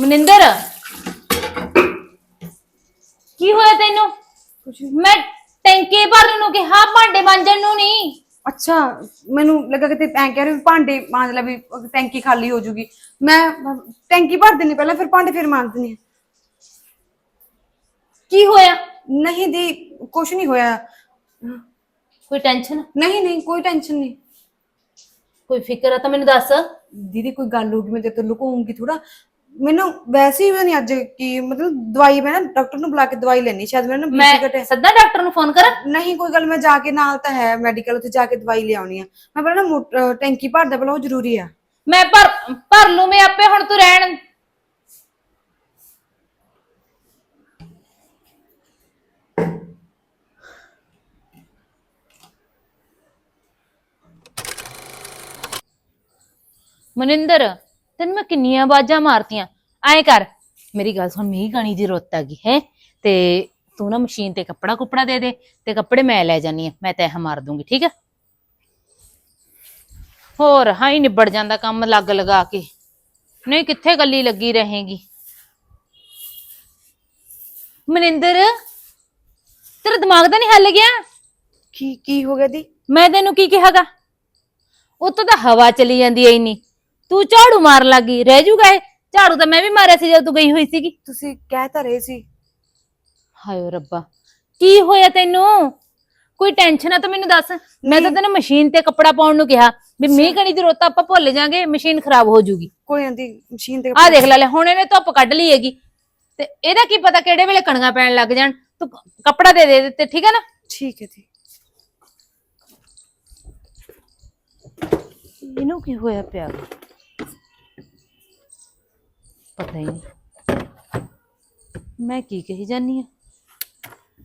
ਮਨਿੰਦਰ ਕੀ ਹੋਇਆ ਤੈਨੂੰ? ਮੈਂ ਟੈਂਕੀ ਭਰਨ ਨੂੰ ਕਿਹਾ ਭਾਂਡੇ ਮਾਂਜਣ ਨੂੰ ਨਹੀਂ ਅੱਛਾ ਮੈਨੂੰ ਲੱਗਾ ਕਿ ਤੇ ਐਂ ਕਹਿ ਰਹੇ ਵੀ ਭਾਂਡੇ ਮਾਂਜ ਲੈ ਵੀ ਟੈਂਕੀ ਖਾਲੀ ਹੋ ਜੂਗੀ। ਮੈਂ ਟੈਂਕੀ ਭਰ ਦੇਣੀ ਪਹਿਲਾਂ ਫਿਰ ਭਾਂਡੇ ਫਿਰ ਮਾਂਜ ਦੇਣੀ ਕੀ ਹੋਇਆ? ਨਹੀਂ ਦੀ ਕੁਝ ਨਹੀਂ ਹੋਇਆ। ਕੋਈ ਟੈਨਸ਼ਨ ਨਹੀਂ ਨਹੀਂ ਕੋਈ ਟੈਨਸ਼ਨ ਨਹੀਂ। ਕੋਈ ਫਿਕਰ ਆ ਤਾਂ ਮੈਨੂੰ ਦੱਸ। ਦੀਦੀ ਕੋਈ ਗੱਲ ਹੋਊਗੀ ਮੈਂ ਤੇ ਤੋਂ ਲੁਕਾਉਂਗੀ ਥੋੜਾ ਮੈਨੂੰ ਵੈਸੇ ਹੀ ਨਹੀਂ ਅੱਜ ਕੀ ਮਤਲਬ ਦਵਾਈ ਮੈਂ ਨਾ ਡਾਕਟਰ ਨੂੰ ਬੁਲਾ ਕੇ ਦਵਾਈ ਲੈਣੀ ਸ਼ਾਇਦ ਮੈਨੂੰ ਮੈਂ ਬੀਪੀ ਘਟਿਆ ਸੱਦਾ ਡਾਕਟਰ ਨੂੰ ਫੋਨ ਕਰਾਂ। ਨਹੀਂ ਕੋਈ ਗੱਲ ਮੈਂ ਜਾ ਕੇ ਨਾਲ ਤਾਂ ਹੈ ਮੈਡੀਕਲ ਉੱਥੇ ਜਾ ਕੇ ਦਵਾਈ ਲਿਆਉਣੀ ਆ ਮੈਂ ਪਹਿਲਾਂ ਨਾ ਮੋਟ- ਅਹ ਟੈਂਕੀ ਭਰਦਾ ਪਹਿਲਾਂ ਉਹ ਜ਼ਰੂਰੀ ਆ। ਮੈਂ ਭਰ ਭਰ ਲੂ ਮੈਂ ਆਪੇ ਹੁਣ ਤੂੰ ਰਹਿਣ। ਮਨਿੰਦਰ। ਤੈਨੂੰ ਮੈਂ ਕਿੰਨੀਆਂ ਆਵਾਜ਼ਾਂ ਮਾਰਤੀਆਂ। ਐਂ ਕਰ ਮੇਰੀ ਗੱਲ ਸੁਣ ਮੀਂਹ ਕਣੀ ਦੀ ਰੁੱਤ ਆ ਗਈ ਹੈ? ਤੇ ਤੂੰ ਨਾ ਮਸ਼ੀਨ ਤੇ ਕੱਪੜਾ ਕੁਪੜਾ ਦੇ ਦੇ ਤੇ ਕੱਪੜੇ ਮੈਂ ਲੈ ਜਾਨੀ ਆ ਮੈਂ ਤੈਹ ਮਾਰ ਦੂੰਗੀ ਠੀਕ ਆ? ਹੋਰ ਹਾਂ ਹੀ ਨਿਬੜ ਜਾਂਦਾ ਕੰਮ ਲੱਗ ਲਗਾ ਕੇ। ਨਹੀਂ ਕਿੱਥੇ ਗੱਲੀ ਲੱਗੀ ਰਹੇਗੀ? ਮਨਿੰਦਰ ਤੇਰਾ ਦਿਮਾਗ ਤਾਂ ਨਹੀਂ ਹੱਲ ਗਿਆ? ਕੀ ਕੀ ਹੋ ਗਿਆ ਦੀ? ਮੈਂ ਤੈਨੂੰ ਕੀ ਕਿਹਾਗਾ? ਉੱਤੋਂ ਤਾਂ ਹਵਾ ਚਲੀ ਜਾਂਦੀ ਐ ਇੰਨੀ। ਤੂੰ ਝਾੜੂ ਮਾਰ ਲੱਗੀ ਰਹਿ ਜੂਗਾ ਇਹ? ਝਾੜੂ ਤਾਂ ਮੈਂ ਵੀ ਮਾਰਿਆ ਸੀ ਜਦੋਂ ਤੂੰ ਗਈ ਹੋਈ ਸੀਗੀ। ਤੁਸੀਂ ਕਹਿ ਤਾਂ ਰਹੇ ਸੀ। ਹਾਏ ਓ ਰੱਬਾ ਕੀ ਹੋਇਆ ਤੈਨੂੰ? ਕੋਈ ਟੈਨਸ਼ਨ ਆ ਤਾਂ ਮੈਨੂੰ ਦੱਸ। ਮੈਂ ਤਾਂ ਤੈਨੂੰ ਮਸ਼ੀਨ ਤੇ ਕੱਪੜਾ ਪਾਉਣ ਨੂੰ ਕਿਹਾ ਵੀ ਮੀਂਹ ਕਣੀ ਦੀ ਰੁੱਤ ਆਪਾਂ ਭੁੱਲ ਜਾਾਂਗੇ ਮਸ਼ੀਨ ਖਰਾਬ ਹੋ ਜੂਗੀ। ਕੋਈ ਨਾ ਦੀ ਮਸ਼ੀਨ ਤੇ ਆ ਦੇਖ ਲੈ ਲੈ ਹੁਣ ਇਹਨੇ ਧੁੱਪ ਕੱਢ ਲਈ ਹੈਗੀ। ਤੇ ਇਹਦਾ ਕੀ ਪਤਾ ਕਿਹੜੇ ਵੇਲੇ ਕਣੀਆਂ ਪੈਣ ਲੱਗ ਜਾਣ। ਤੂੰ ਕੱਪੜਾ ਦੇ ਦੇ ਤੇ ਠੀਕ ਹੈ ਨਾ? ਠੀਕ ਹੈ ਦੀ ਇਹਨੂੰ ਕੀ ਹੋਇਆ ਪਿਆ? ਪਤਾ ਹੀ ਨਹੀਂ ਮੈਂ ਕੀ ਕਹੀ ਜਾਨੀ ਆ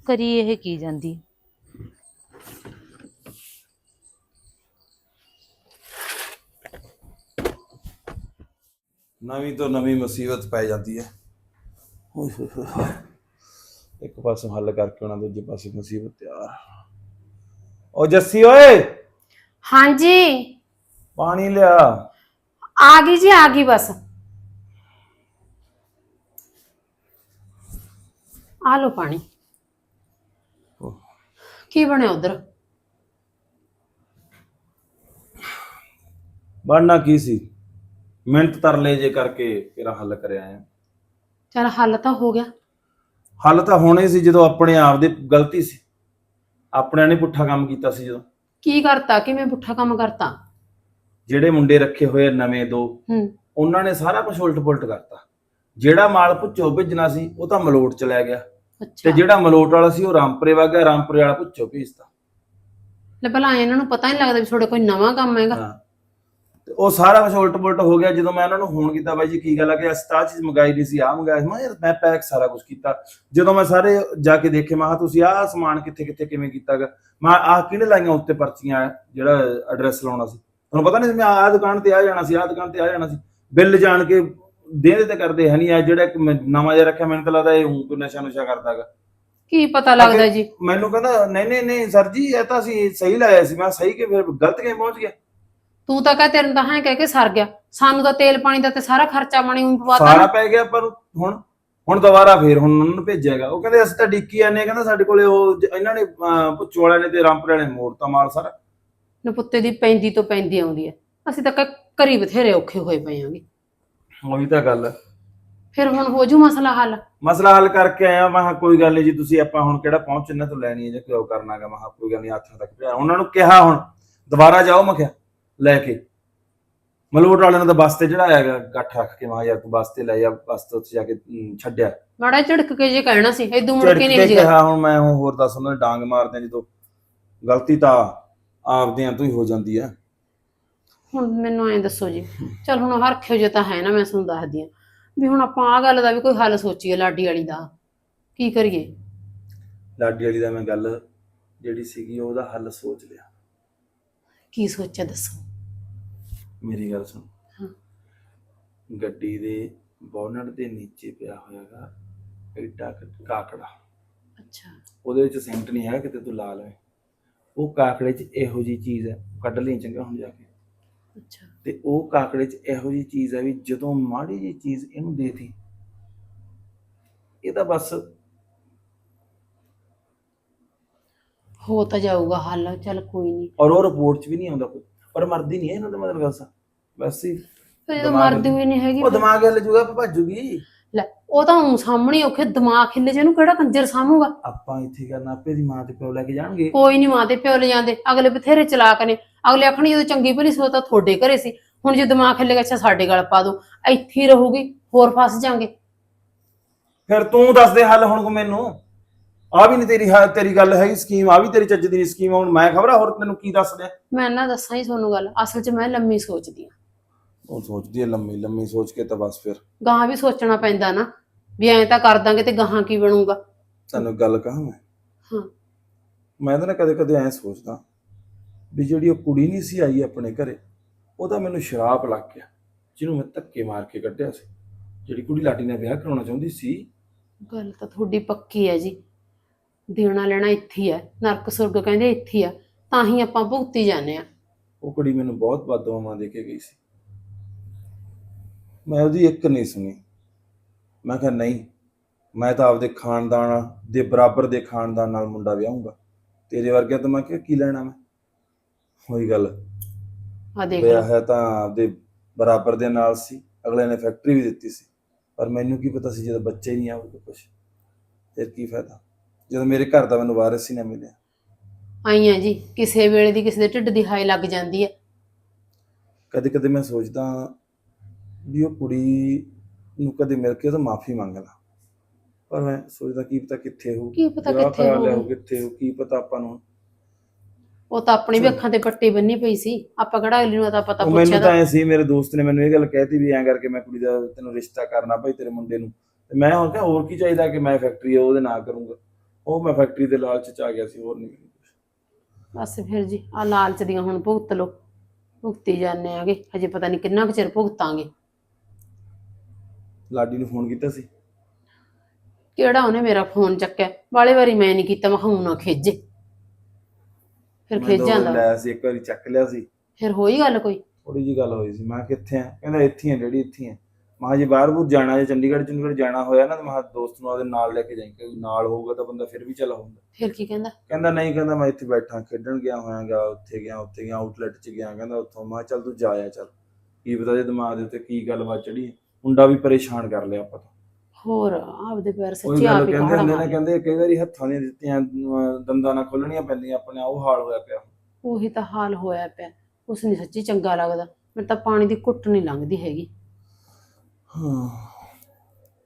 ਕਰੀ ਇਹ ਕੀ ਜਾਂਦੀ ਆ? ਨਵੀਂ ਤੋਂ ਨਵੀਂ ਮੁਸੀਬਤ ਪੈ ਜਾਂਦੀ ਹੈ ਓਏ ਹੋਏ ਹੋਏ ਹੋਏ। ਇੱਕ ਪਾਸੋਂ ਹੱਲ ਕਰਕੇ ਉਹਨਾਂ ਦੂਜੇ ਪਾਸੇ ਮੁਸੀਬਤ ਤਿਆਰ ਓ ਜੱਸੀ ਓਏ ਹਾਂਜੀ ਪਾਣੀ ਲਿਆ ਆ ਗਈ ਜੀ ਆ ਗਈ ਬਸ ਆ ਲੋ ਪਾਣੀ। ਕੀ ਬਣਿਆ ਉਧਰ? ਬਣਨਾ ਕੀ ਸੀ? ਮਿਹਨਤ ਤਰਲੇ ਜੇ ਕਰਕੇ ਤੇਰਾ ਹੱਲ ਕਰਿਆ ਆ। ਚਲ ਹੱਲ ਤਾਂ ਹੋ ਗਿਆ। ਹੱਲ ਤਾਂ ਹੋਣੇ ਸੀ ਜਦੋਂ ਆਪਣੇ ਆਪ ਦੀ ਗਲਤੀ ਸੀ। ਆਪਣਿਆਂ ਨੇ ਪੁੱਠਾ ਕੰਮ ਕੀਤਾ ਸੀ ਜਦੋਂ। ਕੀ ਕਰਤਾ? ਕਿਵੇਂ ਪੁੱਠਾ ਕੰਮ ਕਰਤਾ? ਜਿਹੜੇ ਮੁੰਡੇ ਰੱਖੇ ਹੋਏ ਨਵੇਂ ਦੋ ਹੂੰ। ਉਹਨਾਂ ਨੇ ਸਾਰਾ ਕੁਝ ਉਲਟ ਪੁਲਟ ਕਰਤਾ। ਜਿਹੜਾ ਮਾਲ ਭੁੱਚੋ ਭੇਜਣਾ ਸੀ ਉਹ ਤਾਂ ਮਲੋਟ ਚ ਲੈ ਗਿਆ। ਤੇ ਅੱਛਾ ਜਿਹੜਾ ਮਲੋਟ ਵਾਲਾ ਸੀ ਉਹ ਰਾਮਪੁਰੇ ਵਗ ਰਾਮਪੁਰੇ ਵਾਲਾ ਭੁੱਚੋ ਭੇਜਤਾ ਲੈ ਭਲਾ ਇਹਨਾਂ ਨੂੰ ਪਤਾ ਨਹੀਂ ਲੱਗਦਾ ਵੀ ਤੁਹਾਡੇ ਕੋਈ ਨਵਾਂ ਕੰਮ ਹੈਗਾ। ਹਾਂ। ਤੇ ਉਹ ਸਾਰਾ ਕੁਝ ਉਲਟ ਪੁਲਟ ਹੋ ਗਿਆ ਜਦੋਂ ਮੈਂ ਉਹਨਾਂ ਨੂੰ ਫੋਨ ਕੀਤਾ ਬਾਈ ਜੀ ਕੀ ਗੱਲ ਹੈ ਕਿ ਅਸੀਂ ਤਾਂ ਆਹ ਚੀਜ਼ ਮੰਗਾਈ ਨਹੀਂ ਸੀ ਆਹ ਮੰਗਾਇਆ ਸੀ। ਮੈਂ ਕਿਹਾ ਯਾਰ ਮੈਂ ਪੈਕ ਸਾਰਾ ਕੁਝ ਕੀਤਾ। ਜਦੋਂ ਮੈਂ ਸਾਰੇ ਜਾ ਕੇ ਦੇਖੇ ਮੈਂ ਕਿਹਾ ਤੁਸੀਂ ਆਹ ਸਮਾਨ ਕਿੱਥੇ ਕਿੱਥੇ ਕਿਵੇਂ ਕੀਤਾਗਾ? ਮੈਂ ਆਹ ਕਿਹਨੇ ਲਾਈਆਂ ਉੱਤੇ ਪਰਚੀਆਂ ਜਿਹੜਾ ਐਡਰੈਸ ਲਾਉਣਾ ਸੀ? ਤੁਹਾਨੂੰ ਪਤਾ ਨਹੀਂ ਸੀ ਮੈਂ ਆਹ ਦੁਕਾਨ ਤੇ ਆ ਜਾਣਾ ਸੀ ਆਹ ਦੁਕਾਨ ਤੇ ਆ ਜਾਣਾ ਸੀ। ਬਿੱਲ ਜਾਣ ਕੇ ਦੇਦੇ ਤੇ ਕਰਦੇ ਹੈ ਨਹੀਂ ਆ ਜਿਹੜਾ ਇੱਕ ਮੈਂ ਨਵਾਂ ਜਿਹਾ ਰੱਖਿਆ ਮੈਨੂੰ ਤਾਂ ਲੱਗਦਾ ਇਹ ਹੂੰ ਕੋਈ ਨਸ਼ਾ ਨੁਸ਼ਾ ਕਰਦਾਗਾ ਕੀ ਪਤਾ ਲੱਗਦਾ ਜੀ। ਮੈਨੂੰ ਕਹਿੰਦਾ ਨਹੀਂ ਨਹੀਂ ਨਹੀਂ ਸਰ ਜੀ ਇਹ ਤਾਂ ਅਸੀਂ ਸਹੀ ਲਾਇਆ ਸੀ ਮੈਂ ਸਹੀ ਕਿ ਫਿਰ ਗਲਤ ਕਿਵੇਂ ਪਹੁੰਚ ਗਿਆ? ਤੂੰ ਤਾਂ ਕਹ ਤੇਰੇ ਤਾਂ ਹੈ ਕਹਿ ਕੇ ਸਰ ਗਿਆ। ਸਾਨੂੰ ਤਾਂ ਤੇਲ ਪਾਣੀ ਦਾ ਤੇ ਸਾਰਾ ਖਰਚਾ ਪਾਣੀ ਉਹ ਪਵਾਤਾ ਸਾਰਾ ਨਾ। ਪੈ ਗਿਆ ਪਰ ਹੁਣ ਹੁਣ ਦੁਬਾਰਾ ਫੇਰ ਹੁਣ ਉਹਨਾਂ ਨੂੰ ਭੇਜਿਆਗਾ ਉਹ ਕਹਿੰਦੇ ਅਸੀਂ ਤਾਂ ਡਿੱਕੀ ਆਨੇ ਕਹਿੰਦਾ ਸਾਡੇ ਕੋਲੇ ਉਹ ਜ- ਇਹਨਾਂ ਨੇ ਅਹ, ਪੁੱਛੋ ਵਾਲਿਆਂ ਨੇ ਤੇ ਰਾਮਪੁਰ ਵਾਲਿਆਂ ਨੇ ਮੋੜਤਾ ਮਾਲ ਸਾਰਾ। ਨਪੁੱਤੇ ਦੀ ਪੈਂਦੀ ਤੋਂ ਪੈਂਦੀ ਆਉਂਦੀ ਹੈ। ਅਸੀਂ ਤਾਂ ਕ- ਘਰੀ ਬਥੇਰੇ ਔਖੇ ਹੋਏ ਪਏ ਆਂਗੇ। ਉਹੀ ਤਾਂ ਗੱਲ। ਹੈ ਫਿਰ ਹੁਣ ਹੋ ਜੂ ਮਸਲਾ ਹੱਲ? ਮਸਲਾ ਹੱਲ ਕਰਕੇ ਆਇਆ ਮੈਂ ਕਿਹਾ ਕੋਈ ਗੱਲ ਨਹੀਂ ਜੀ ਤੁਸੀਂ ਆਪਾਂ ਹੁਣ ਕਿਹੜਾ ਪਹੁੰਚ ਇਹਨਾਂ ਤੋਂ ਲੈਣੀ ਹੈ ਜਾਂ ਕਿਉਂ ਕਰਨਾਗਾ ਮੈਂ ਕਿਹਾ ਕੋਈ ਗੱਲ ਨਹੀਂ ਹੱਥਾਂ ਤੱਕ ਪਿਆ ਉਹਨਾਂ ਨੂੰ ਕਿਹਾ ਹੁਣ ਦੁਬਾਰਾ ਜਾਓ ਮੈਂ ਕਿਹਾ ਲੈ ਕੇ। ਮਲੋਟ ਵਾਲਿਆਂ ਨੇ ਤਾਂ ਬੱਸ ਤੇ ਚੜਾਇਆ ਹੈਗਾ ਗੱਠ ਰੱਖ ਕੇ ਮਾਂ ਯਾਰ ਤੂੰ ਬੱਸ ਤੇ ਲੈ ਜਾ ਬੱਸ ਤੇ ਉੱਥੇ ਜਾ ਕੇ ਅਮ, ਛੱਡਿਆ। ਮਾੜਾ ਝੜਕ ਕੇ ਜੇ ਕਹਿਣਾ ਸੀ ਇਦੋਂ ਮੁੜ ਕੇ ਨਹੀਂ ਜੀ। ਕਿਹਾ ਹੁਣ ਮੈਂ ਹੁਣ ਹੋਰ ਦੱਸ ਉਹਨਾਂ ਨੇ ਡਾਂਗ ਮਾਰਦੇ ਜਦੋਂ ਗਲਤੀ ਤਾਂ ਆਪਦਿਆਂ ਤੋਂ ਹੀ ਹੋ ਜਾਂਦੀ ਆ ਹੁਣ ਮੈਨੂੰ ਐਂ ਦੱਸੋ ਜੀ। ਚਲ ਹੁਣ ਹਰਖਿਓ ਜੇ ਤਾਂ ਹੈ ਨਾ ਮੈਂ ਤੁਹਾਨੂੰ ਦੱਸਦੀ ਆ ਵੀ ਹੁਣ ਆਪਾਂ ਆ ਗੱਲ ਦਾ ਵੀ ਕੋਈ ਹੱਲ ਸੋਚੀਏ ਲਾਡੀ ਵਾਲੀ ਦਾ। ਕੀ ਕਰੀਏ? ਲਾਡੀ ਵਾਲੀ ਦਾ ਮੈਂ ਗੱਲ ਜਿਹੜੀ ਸੀਗੀ ਉਹਦਾ ਹੱਲ ਸੋਚ ਲਿਆ। ਕੀ ਸੋਚਿਆ ਦੱਸੋ? ਮੇਰੀ ਗੱਲ ਸੁਣ। ਹਾਂ। ਗੱਡੀ ਦੇ ਬੋਨਟ ਦੇ ਨੀਚੇ ਪਿਆ ਹੋਇਆਗਾ ਐਡਾ ਕੁ ਕਾਕੜਾ। ਅੱਛਾ। ਉਹਦੇ ਵਿੱਚ ਸੈਂਟ ਨਹੀਂ ਹੈਗਾ ਕਿਤੇ ਤੂੰ ਲਾ ਲਵੇਂ। ਉਹ ਕਾਕੜੇ 'ਚ ਇਹੋ ਜੀ ਚੀਜ਼ ਹੈ। ਕੱਢ ਲਈ ਚੰਗਾ ਹੁਣ ਜਾ ਕੇ। ਅੱਛਾ। ਤੇ ਉਹ ਕਾਕੜੇ 'ਚ ਇਹੋ ਜੀ ਚੀਜ਼ ਹੈ ਵੀ ਜਦੋਂ ਮਾੜੀ ਜੀ ਚੀਜ਼ ਇਹਨੂੰ ਦੇਤੀ ਇਹ ਤਾਂ ਬਸ ਹੋ ਤਾਂ ਜਾਊਗਾ ਹੱਲ ਚਲ ਕੋਈ ਨਹੀਂ। ਔਰ ਉਹ ਰਿਪੋਰਟ 'ਚ ਵੀ ਨਹੀਂ ਆਉਂਦਾ ਕੋਈ। ਪਰ ਮਰਦੀ ਨਹੀਂ ਹੈ ਇਹਨਾਂ ਦਾ ਮਤਲਬ ਗੱਲ ਸਾ ਬਸ ਹੀ ਫਿਰ ਜਦੋਂ ਦਿਮਾਗ ਮਰਦੀ ਹੋਈ ਨਹੀਂ ਹੈਗੀ ਉਹ ਦਿਮਾਗ ਹਿੱਲ ਜੂਗਾ। ਭੱਜੂਗੀ ਲੈ ਉਹ ਤਾਂ ਹੁਣ ਸਾਹਮਣੇ ਔਖੇ ਦਿਮਾਗ ਖਿੱਲੇ ਜੇ ਇਹਨੂੰ ਕਿਹੜਾ ਕੰਜਰ ਸਾਂਭੂਗਾ? ਆਪਾਂ ਇੱਥੇ ਕਰਨਾ ਆਪੇ ਦੀ ਮਾਂ ਤੇ ਪਿਓ ਲੈ ਕੇ ਜਾਣਗੇ। ਕੋਈ ਨਹੀਂ ਮਾਂ ਤੇ ਪਿਓ ਲੈ ਜਾਂਦੇ ਅਗਲੇ ਬਥੇਰੇ ਚਲਾਕ ਨੇ। ਅਗਲੇ ਆਖਣੀ ਜਦੋਂ ਚੰਗੀ ਭਲੀ ਸੋ ਤਾਂ ਤੁਹਾਡੇ ਘਰੇ ਸੀ। ਹੁਣ ਜੇ ਦਿਮਾਗ ਖਿੱਲੇਗਾ ਅੱਛਾ ਸਾਡੇ ਗਲ ਪਾ ਦੋ। ਇੱਥੇ ਹੀ ਰਹੂਗੀ ਹੋਰ ਫਸ ਜਾਾਂਗੇ। ਫਿਰ ਤੂੰ ਦੱਸ ਦੇ ਹੱਲ ਹੁਣ ਕੋ ਮੈਨੂੰ। ਆ ਵੀ ਨਹੀਂ ਤੇਰੀ ਹ- ਤੇਰੀ ਗੱਲ ਹੈਗੀ ਸਕੀਮ ਆ ਵੀ ਤੇਰੀ ਚੱਜ ਦੀ ਨਹੀਂ ਸਕੀਮ ਹੁਣ ਮੈਂ ਖਬਰ ਹੋਰ ਤੈਨੂੰ ਕੀ ਦੱਸ ਦਿਆਂ? ਮੈਂ ਨਾ ਦੱਸਾਂ ਹੀ ਤੁਹਾਨੂੰ ਗੱਲ। ਅਸਲ 'ਚ ਮੈਂ ਲੰਮੀ ਸੋਚਦੀ ਆ ਉਹ ਸੋਚਦੀ ਹੈ ਲੰਮੀ ਲੰਮੀ ਸੋਚ ਕੇ ਤਾਂ ਬਸ ਫਿਰ। ਗਾਹਾਂ ਵੀ ਸੋਚਣਾ ਪੈਂਦਾ ਨਾ ਵੀ ਐਂ ਤਾਂ ਕਰ ਦਾਂਗੇ ਤੇ ਗਾਹਾਂ ਕੀ ਬਣੂਗਾ। ਇੱਕ ਗੱਲ ਕਹਾਂ ਮੈਂ? ਹਾਂ। ਮੈਂ ਤਾਂ ਨਾ ਕਦੇ ਕਦੇ ਐਂ ਸੋਚਦਾ ਵੀ ਜਿਹੜੀ ਉਹ ਕੁੜੀ ਨਹੀਂ ਸੀ ਆਈ ਆਪਣੇ ਘਰੇ ਉਹਦਾ ਮੈਨੂੰ ਸ਼ਰਾਪ ਲੱਗ ਗਿਆ ਜਿਹਨੂੰ ਮੈਂ ਧੱਕੇ ਮਾਰ ਕੇ ਕੱਢਿਆ ਸੀ। ਜਿਹੜੀ ਕੁੜੀ ਲਾਟੀ ਨਾਲ ਵਿਆਹ ਕਰਾਉਣਾ ਚਾਹੁੰਦੀ ਸੀ। ਗੱਲ ਤਾਂ ਤੁਹਾਡੀ ਪੱਕੀ ਹੈ ਜੀ। ਦੇਣਾ ਲੈਣਾ ਇੱਥੇ ਹੀ ਹੈ ਨਰਕ ਸੁਰਗ ਕਹਿੰਦੇ ਇੱਥੇ ਹੀ ਆ ਤਾਂ ਹੀ ਆਪਾਂ ਭੁਗਤੀ ਜਾਂਦੇ ਆ ਉਹ ਕੁੜੀ ਮੈਨੂੰ ਬਹੁਤ ਬਦਦੁਆਵਾਂ ਦੇ ਕੇ ਗਈ ਸੀ। ਮੈਂ ਉਹਦੀ ਇੱਕ ਨਹੀਂ ਸੁਣੀ। ਮੈਂ ਕਿਹਾ ਨਹੀਂ ਮੈਂ ਤਾਂ ਆਪਦੇ ਖਾਨਦਾਨ ਦੇ ਬਰਾਬਰ ਦੇ ਖਾਨਦਾਨ ਨਾਲ ਮੁੰਡਾ ਵਿਆਹੂੰਗਾ। ਤੇਰੇ ਵਰਗਿਆ ਤਾਂ ਮੈਂ ਕਿਹਾ ਕੀ ਲੈਣਾ ਮੈਂ? ਹੋਈ ਗੱਲ। ਆ ਦੇਖ ਵਿਆਹ ਹੈ ਤਾਂ ਆਪਦੇ ਬਰਾਬਰ ਦੇ ਨਾਲ ਸੀ ਅਗਲੇ ਨੇ ਫੈਕਟਰੀ ਵੀ ਦਿੱਤੀ ਸੀ। ਪਰ ਮੈਨੂੰ ਕੀ ਪਤਾ ਸੀ ਜਦੋਂ ਬੱਚੇ ਹੀ ਨਹੀਂ ਆਊਗਾ ਕੁਛ। ਫਿਰ ਕੀ ਫਾਇਦਾ? ਜਦੋਂ ਮੇਰੇ ਘਰ ਦਾ ਮੈਨੂੰ ਵਾਰਿਸ ਹੀ ਨਾ ਮਿਲਿਆ। ਆਈਆਂ ਜੀ ਕਿਸੇ ਵੇਲੇ ਦੀ ਕਿਸੇ ਦੇ ਢਿੱਡ ਦੀ ਹਾਈ ਲੱਗ ਜਾਂਦੀ ਹੈ। ਕਦੇ ਕਦੇ ਮੈਂ ਸੋਚਦਾ ਵੀ ਉਹ ਕੁੜੀ ਨੂੰ ਕਦੇ ਮਿਲ ਕੇ ਉਹਦਾ ਮਾਫੀ ਮੰਗ ਲਾਂ ਪਰ ਮੈਂ ਸੋਚਦਾ ਕੀ ਪਤਾ ਕਿੱਥੇ ਹੋ ਕੀ ਪਤਾ ਵਿਆਹ ਕਿੱਥੇ ਕਰਾ ਲਿਆ। ਹੋਊ, ਕਿੱਥੇ ਹੋ ਕੀ ਪਤਾ ਆਪਾਂ ਨੂੰ। ਉਹ ਤਾਂ ਆਪਣੀ ਵੀ ਅੱਖਾਂ ਤੇ ਪੱਟੀ ਬੰਨੀ ਪਈ ਸੀ। ਆਪਾਂ ਕਿਹੜਾ ਅਗਲੀ ਨੂੰ ਤਾਂ ਪਤਾ ਉਹ ਪੁੱਛਿਆ ਮੈਨੂੰ ਤਾਂ ਤਾਂ ਐ ਸੀ ਮੇਰੇ ਦੋਸਤ ਨੇ ਮੈਨੂੰ ਇਹ ਗੱਲ ਕਹਿਤੀ ਵੀ ਐਂ ਕਰਕੇ ਮੈਂ ਕੁੜੀ ਦਾ ਤੈਨੂੰ ਰਿਸ਼ਤਾ ਕਰਨਾ ਭਾਈ ਤੇਰੇ ਮੁੰਡੇ ਨੂੰ। ਤੇ ਮੈਂ ਹੁਣ ਕਿਹਾ ਹੋਰ ਕੀ ਚਾਹੀਦਾ ਕਿ ਮੈਂ ਫੈਕਟਰੀ ਉਹਦੇ ਨਾਲ ਕਰੂੰਗਾ। ਉਹ ਮੈਂ ਫੈਕਟਰੀ ਦੇ ਲਾਲਚ ਚ ਆ ਗਿਆ ਸੀ ਹੋਰ ਨਹੀਂ ਮੈਨੂੰ ਕੁਛ ਬਸ ਫਿਰ ਜੀ ਆ ਲਾਲਚ ਦੀਆਂ ਹੁਣ ਭੁਗਤ ਲੋ ਭੁਗਤੀ ਜਾਂਦੇ ਆਗੇ ਹਜੇ ਪਤਾ ਨਹੀਂ ਕਿੰਨਾ ਕੁ ਚਿਰ ਭੁਗਤਾਂਗੇ। ਲਾਡੀ ਨੂੰ ਫੋਨ ਕੀਤਾ ਸੀ। ਕਿਹੜਾ ਉਹਨੇ ਮੇਰਾ ਫੋਨ ਚੱਕਿਆ? ਵਾਲੇ ਵਾਰੀ ਮੈਂ ਨਹੀਂ ਕੀਤਾ ਮੈਂ ਕਿਹਾ ਊਂ ਨਾ ਖਿੱਜੇ। ਫਿਰ ਮੈਂ ਖਿੱਜ ਦੋ ਜਾਂਦਾ ਲਿਆ ਸੀ ਇੱਕ ਵਾਰੀ ਚੱਕ ਲਿਆ ਸੀ। ਫਿਰ ਹੋਈ ਗੱਲ ਕੋਈ? ਥੋੜੀ ਜੀ ਗੱਲ ਹੋਈ ਸੀ ਮੈਂ ਕਿਹਾ ਕਿੱਥੇ ਆ? ਕਹਿੰਦਾ ਇੱਥੇ ਆ ਡੈਡੀ ਇੱਥੇ ਆ। ਮੈਂ ਕਿਹਾ ਜੇ ਬਾਹਰ ਬੂਰ ਜਾਣਾ ਜੇ ਚੰਡੀਗੜ੍ਹ ਚੰਡੀਗੜ੍ਹ ਜਾਣਾ ਹੋਇਆ ਨਾ ਤਾਂ ਦੋਸਤ ਨੂੰ ਉਹਦੇ ਨਾਲ ਲੈ ਕੇ ਜਾਈਂ ਕਿ ਨਾਲ ਹੋਊਗਾ ਤਾਂ ਬੰਦਾ ਫਿਰ ਵੀ ਚੱਲ ਹੁੰਦਾ ਫਿਰ ਕੀ ਕਹਿੰਦਾ? ਕਹਿੰਦਾ ਨਹੀਂ ਕਹਿੰਦਾ ਮੈਂ ਇੱਥੇ ਬੈਠਾ ਖੇਡਣ ਗਿਆ ਹੋਇਆਗਾ ਉੱਥੇ ਗਿਆ ਉੱਥੇ ਗਿਆ ਆਊਟਲੈਟ 'ਚ ਗਿਆ ਕਹਿੰਦਾ ਉੱਥੋਂ। ਮੈਂ ਕਿਹਾ ਚੱਲ ਤੂੰ ਜਾ ਆ ਚੱਲ। ਕੀ ਪਤਾ ਜੇ ਦਿਮਾਗ ਦੇ ਉੱਤੇ ਕੀ ਗੱਲਬਾਤ ਚੜੀ ਮੁੰਡਾ ਵੀ ਪਰੇਸ਼ਾਨ ਕਰ ਲਿਆ ਆਪਾਂ ਤੋਂ। ਹੋਰ ਆਪਦੇ ਪੈਰ ਸੱਚੀ ਆਪ ਹੀ ਕਹਿੰਦੇ ਹੁੰਦੇ ਨੇ ਕਹਿੰਦੇ ਕਈ ਵਾਰੀ ਹੱਥਾਂ ਦੀਆਂ ਦਿੱਤੀਆਂ ਦੰਦਾਂ ਨਾਲ ਖੋਲਣੀਆਂ ਪੈਂਦੀਆਂ ਆਪਣੇ ਉਹ ਹਾਲ ਹੋਇਆ ਪਿਆ। ਉਹੀ ਤਾਂ ਹਾਲ ਹੋਇਆ ਪਿਆ। ਉਸ ਨੇ ਸੱਚੀ ਚੰਗਾ ਲੱਗਦਾ। ਮੈਨੂੰ ਤਾਂ ਪਾਣੀ ਦੀ ਘੁੱਟ ਨਹੀਂ ਲੰਘਦੀ ਹੈਗੀ। ਹਾਂ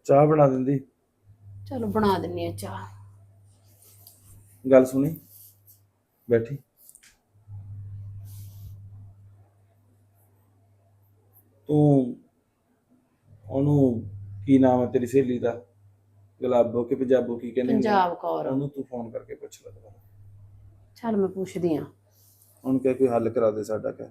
ਚਾਹ ਬਣਾ ਦਿੰਦੀ। ਚਲੋ ਬਣਾ ਦਿੰਨੀ ਆ ਚਾਹ। ਗੱਲ ਸੁਣੀ। ਬੈਠੀ। ਤੂੰ ਉਹਨੂੰ ਕੀ ਨਾਮ ਹੈ ਤੇਰੀ ਸਹੇਲੀ ਦਾ ਗੁਲਾਬੋ ਕਿ ਪੰਜਾਬੋ ਕੀ ਕਹਿੰਦੇ ਹੁੰਦੇ ਆ? ਪੰਜਾਬ ਕੌਰ ਉਹਨੂੰ ਤੂੰ ਫੋਨ ਕਰਕੇ ਪੁੱਛ ਲੈ ਦੁਬਾਰਾ। ਚੱਲ ਮੈਂ ਪੁੱਛਦੀ ਆ ਉਹਨੂੰ ਕਹਿ ਕੋਈ ਹੱਲ ਕਰਾ ਦੇ ਸਾਡਾ ਕਹਿ